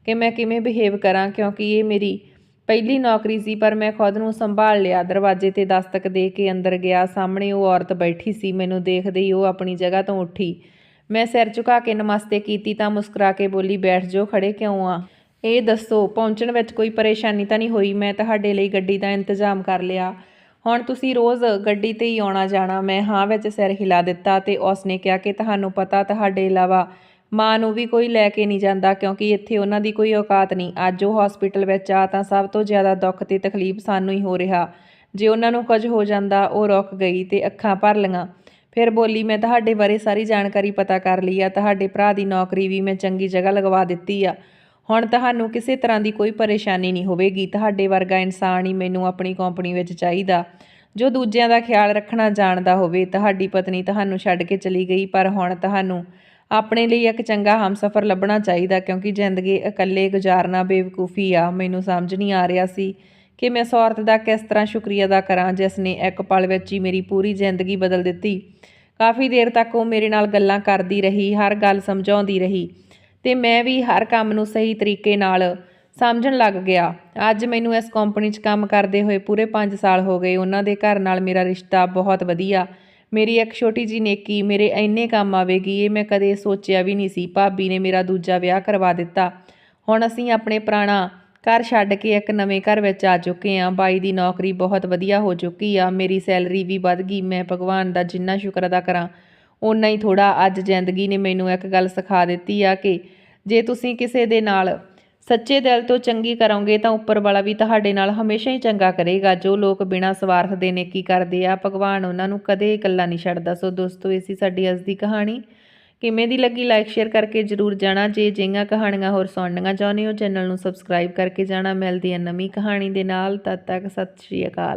Speaker 1: ਕਿ ਮੈਂ ਕਿਵੇਂ ਬਿਹੇਵ ਕਰਾਂ, ਕਿਉਂਕਿ ਇਹ ਮੇਰੀ ਪਹਿਲੀ ਨੌਕਰੀ ਸੀ, ਪਰ ਮੈਂ ਖੁਦ ਨੂੰ ਸੰਭਾਲ ਲਿਆ। ਦਰਵਾਜ਼ੇ ਤੇ ਦਸਤਕ ਦੇ ਕੇ ਅੰਦਰ ਗਿਆ। ਸਾਹਮਣੇ ਉਹ ਔਰਤ ਬੈਠੀ ਸੀ। ਮੈਨੂੰ ਦੇਖਦੇ ਹੀ ਉਹ ਆਪਣੀ ਜਗ੍ਹਾ ਤੋਂ ਉੱਠੀ। ਮੈਂ ਸਿਰ ਝੁਕਾ ਕੇ ਨਮਸਤੇ ਕੀਤੀ ਤਾਂ ਮੁਸਕਰਾ ਕੇ ਬੋਲੀ, ਬੈਠ ਜਾਓ ਖੜੇ ਕਿਉਂ ਆ? ਇਹ ਦੱਸੋ, ਪਹੁੰਚਣ ਵਿੱਚ ਕੋਈ ਪਰੇਸ਼ਾਨੀ ਤਾਂ ਨਹੀਂ ਹੋਈ? ਮੈਂ ਤੁਹਾਡੇ ਲਈ ਗੱਡੀ ਦਾ ਇੰਤਜ਼ਾਮ ਕਰ ਲਿਆ। ਹੁਣ ਤੁਸੀਂ ਰੋਜ਼ ਗੱਡੀ ਤੇ ਹੀ ਆਉਣਾ ਜਾਣਾ, ਮੈਂ ਹਾਂ ਵਿੱਚ ਸਿਰ ਹਿਲਾ ਦਿੱਤਾ ਤੇ ਉਸ ਨੇ ਕਿਹਾ ਕਿ ਤੁਹਾਨੂੰ ਪਤਾ ਤੁਹਾਡੇ ਇਲਾਵਾ ਮਾਂ ਨੂੰ ਵੀ ਕੋਈ ਲੈ ਕੇ ਨਹੀਂ ਜਾਂਦਾ ਕਿਉਂਕਿ ਇੱਥੇ ਉਹਨਾਂ ਦੀ ਕੋਈ ਔਕਾਤ ਨਹੀਂ। ਅੱਜ ਉਹ ਹਸਪੀਟਲ ਵਿੱਚ ਆ ਤਾਂ ਸਭ ਤੋਂ ਜ਼ਿਆਦਾ ਦੁੱਖ ਤੇ ਤਕਲੀਫ ਸਾਨੂੰ ਹੀ ਹੋ ਰਿਹਾ। ਜੇ ਉਹਨਾਂ ਨੂੰ ਕੁਝ ਹੋ ਜਾਂਦਾ, ਉਹ ਰੁਕ ਗਈ ਤੇ ਅੱਖਾਂ ਭਰ ਲਈਆਂ। ਫਿਰ ਬੋਲੀ, ਮੈਂ ਤੁਹਾਡੇ ਬਾਰੇ ਸਾਰੀ ਜਾਣਕਾਰੀ ਪਤਾ ਕਰ ਲਈ ਆ, ਤੁਹਾਡੇ ਭਰਾ ਦੀ ਨੌਕਰੀ ਵੀ ਮੈਂ ਚੰਗੀ ਜਗ੍ਹਾ ਲਗਵਾ ਦਿੱਤੀ ਆ। ਹੁਣ ਤੁਹਾਨੂੰ ਕਿਸੇ ਤਰ੍ਹਾਂ ਦੀ ਕੋਈ ਪਰੇਸ਼ਾਨੀ ਨਹੀਂ ਹੋਵੇਗੀ। ਤੁਹਾਡੇ ਵਰਗਾ ਇਨਸਾਨ ਹੀ ਮੈਨੂੰ ਆਪਣੀ ਕੰਪਨੀ ਵਿੱਚ ਚਾਹੀਦਾ। ਜੋ ਦੂਜਿਆਂ ਦਾ ਖਿਆਲ ਰੱਖਣਾ ਜਾਣਦਾ ਹੋਵੇ, ਤੁਹਾਡੀ ਪਤਨੀ ਤੁਹਾਨੂੰ ਛੱਡ ਕੇ ਚਲੀ ਗਈ, ਪਰ ਹੁਣ ਤੁਹਾਨੂੰ ਆਪਣੇ ਲਈ ਇੱਕ ਚੰਗਾ ਹਮਸਫਰ ਲੱਭਣਾ ਚਾਹੀਦਾ, ਕਿਉਂਕਿ ਜ਼ਿੰਦਗੀ ਇਕੱਲੇ ਗੁਜ਼ਾਰਨਾ ਬੇਵਕੂਫੀ ਆ। ਮੈਨੂੰ ਸਮਝ ਨਹੀਂ ਆ ਰਿਹਾ ਸੀ ਕਿ ਮੈਂ ਉਸ ਔਰਤ ਦਾ ਕਿਸ ਤਰ੍ਹਾਂ ਸ਼ੁਕਰੀਆ ਅਦਾ ਕਰਾਂ, ਜਿਸ ਨੇ ਇੱਕ ਪਲ ਵਿੱਚ ਹੀ ਮੇਰੀ ਪੂਰੀ ਜ਼ਿੰਦਗੀ ਬਦਲ ਦਿੱਤੀ। ਕਾਫੀ ਦੇਰ ਤੱਕ ਉਹ ਮੇਰੇ ਨਾਲ ਗੱਲਾਂ ਕਰਦੀ ਰਹੀ, ਹਰ ਗੱਲ ਸਮਝਾਉਂਦੀ ਰਹੀ। ਤੇ ਮੈਂ ਵੀ ਹਰ ਕੰਮ ਨੂੰ ਸਹੀ ਤਰੀਕੇ ਨਾਲ ਸਮਝਣ ਲੱਗ ਗਿਆ। ਅੱਜ ਮੈਨੂੰ ਇਸ ਕੰਪਨੀ 'ਚ ਕੰਮ ਕਰਦੇ ਹੋਏ ਪੂਰੇ 5 ਸਾਲ ਹੋ ਗਏ। ਉਹਨਾਂ ਦੇ ਘਰ ਨਾਲ ਮੇਰਾ ਰਿਸ਼ਤਾ ਬਹੁਤ ਵਧੀਆ। ਮੇਰੀ ਇੱਕ ਛੋਟੀ ਜੀ ਨੇਕੀ ਮੇਰੇ ਇੰਨੇ ਕੰਮ ਆਵੇਗੀ, ਇਹ ਮੈਂ ਕਦੇ ਸੋਚਿਆ ਵੀ ਨਹੀਂ ਸੀ। ਭਾਬੀ ਨੇ ਮੇਰਾ ਦੂਜਾ ਵਿਆਹ ਕਰਵਾ ਦਿੱਤਾ। ਹੁਣ ਅਸੀਂ ਆਪਣੇ ਪੁਰਾਣਾ ਘਰ ਛੱਡ ਕੇ ਇੱਕ ਨਵੇਂ ਘਰ ਵਿੱਚ ਆ ਚੁੱਕੇ ਹਾਂ। ਬਾਈ ਦੀ ਨੌਕਰੀ ਬਹੁਤ ਵਧੀਆ ਹੋ ਚੁੱਕੀ ਆ। ਮੇਰੀ ਸੈਲਰੀ ਵੀ ਵੱਧ ਗਈ। ਮੈਂ ਭਗਵਾਨ ਦਾ ਜਿੰਨਾ ਸ਼ੁਕਰ ਅਦਾ ਕਰਾਂ ਓਨਾ ਹੀ ਥੋੜਾ ਅੱਜ ਜ਼ਿੰਦਗੀ ਨੇ ਮੈਨੂੰ ਇੱਕ ਗੱਲ ਸਿਖਾ ਦਿੱਤੀ ਆ ਕਿ ਜੇ ਤੁਸੀਂ ਕਿਸੇ ਦੇ ਨਾਲ ਸੱਚੇ ਦਿਲ ਤੋਂ ਚੰਗੀ ਕਰੋਗੇ ਤਾਂ ਉੱਪਰ ਵਾਲਾ ਵੀ ਤੁਹਾਡੇ ਨਾਲ ਹਮੇਸ਼ਾ ਹੀ ਚੰਗਾ ਕਰੇਗਾ। ਜੋ ਲੋਕ ਬਿਨਾਂ ਸਵਾਰਥ ਦੇ ਨੇਕੀ ਕਰਦੇ ਆ, ਭਗਵਾਨ ਉਹਨਾਂ ਨੂੰ ਕਦੇ ਇਕੱਲਾ ਨਹੀਂ ਛੱਡਦਾ। ਸੋ ਦੋਸਤੋ, ਇਹ ਸੀ ਸਾਡੀ ਅੱਜ ਦੀ ਕਹਾਣੀ। ਕਿਵੇਂ ਦੀ ਲੱਗੀ ਲਾਈਕ ਸ਼ੇਅਰ ਕਰਕੇ ਜਰੂਰ ਜਾਣਾ। ਜੇ ਜਿਹੀਆਂ ਕਹਾਣੀਆਂ ਹੋਰ ਸੁਣਨੀਆਂ ਚਾਹੁੰਦੇ ਹੋ ਚੈਨਲ ਨੂੰ ਸਬਸਕ੍ਰਾਈਬ ਕਰਕੇ ਜਾਣਾ। ਮਿਲਦੀ ਹੈ ਨਵੀਂ ਕਹਾਣੀ ਦੇ ਨਾਲ। ਤਦ ਤੱਕ ਸਤਿ ਸ਼੍ਰੀ ਅਕਾਲ।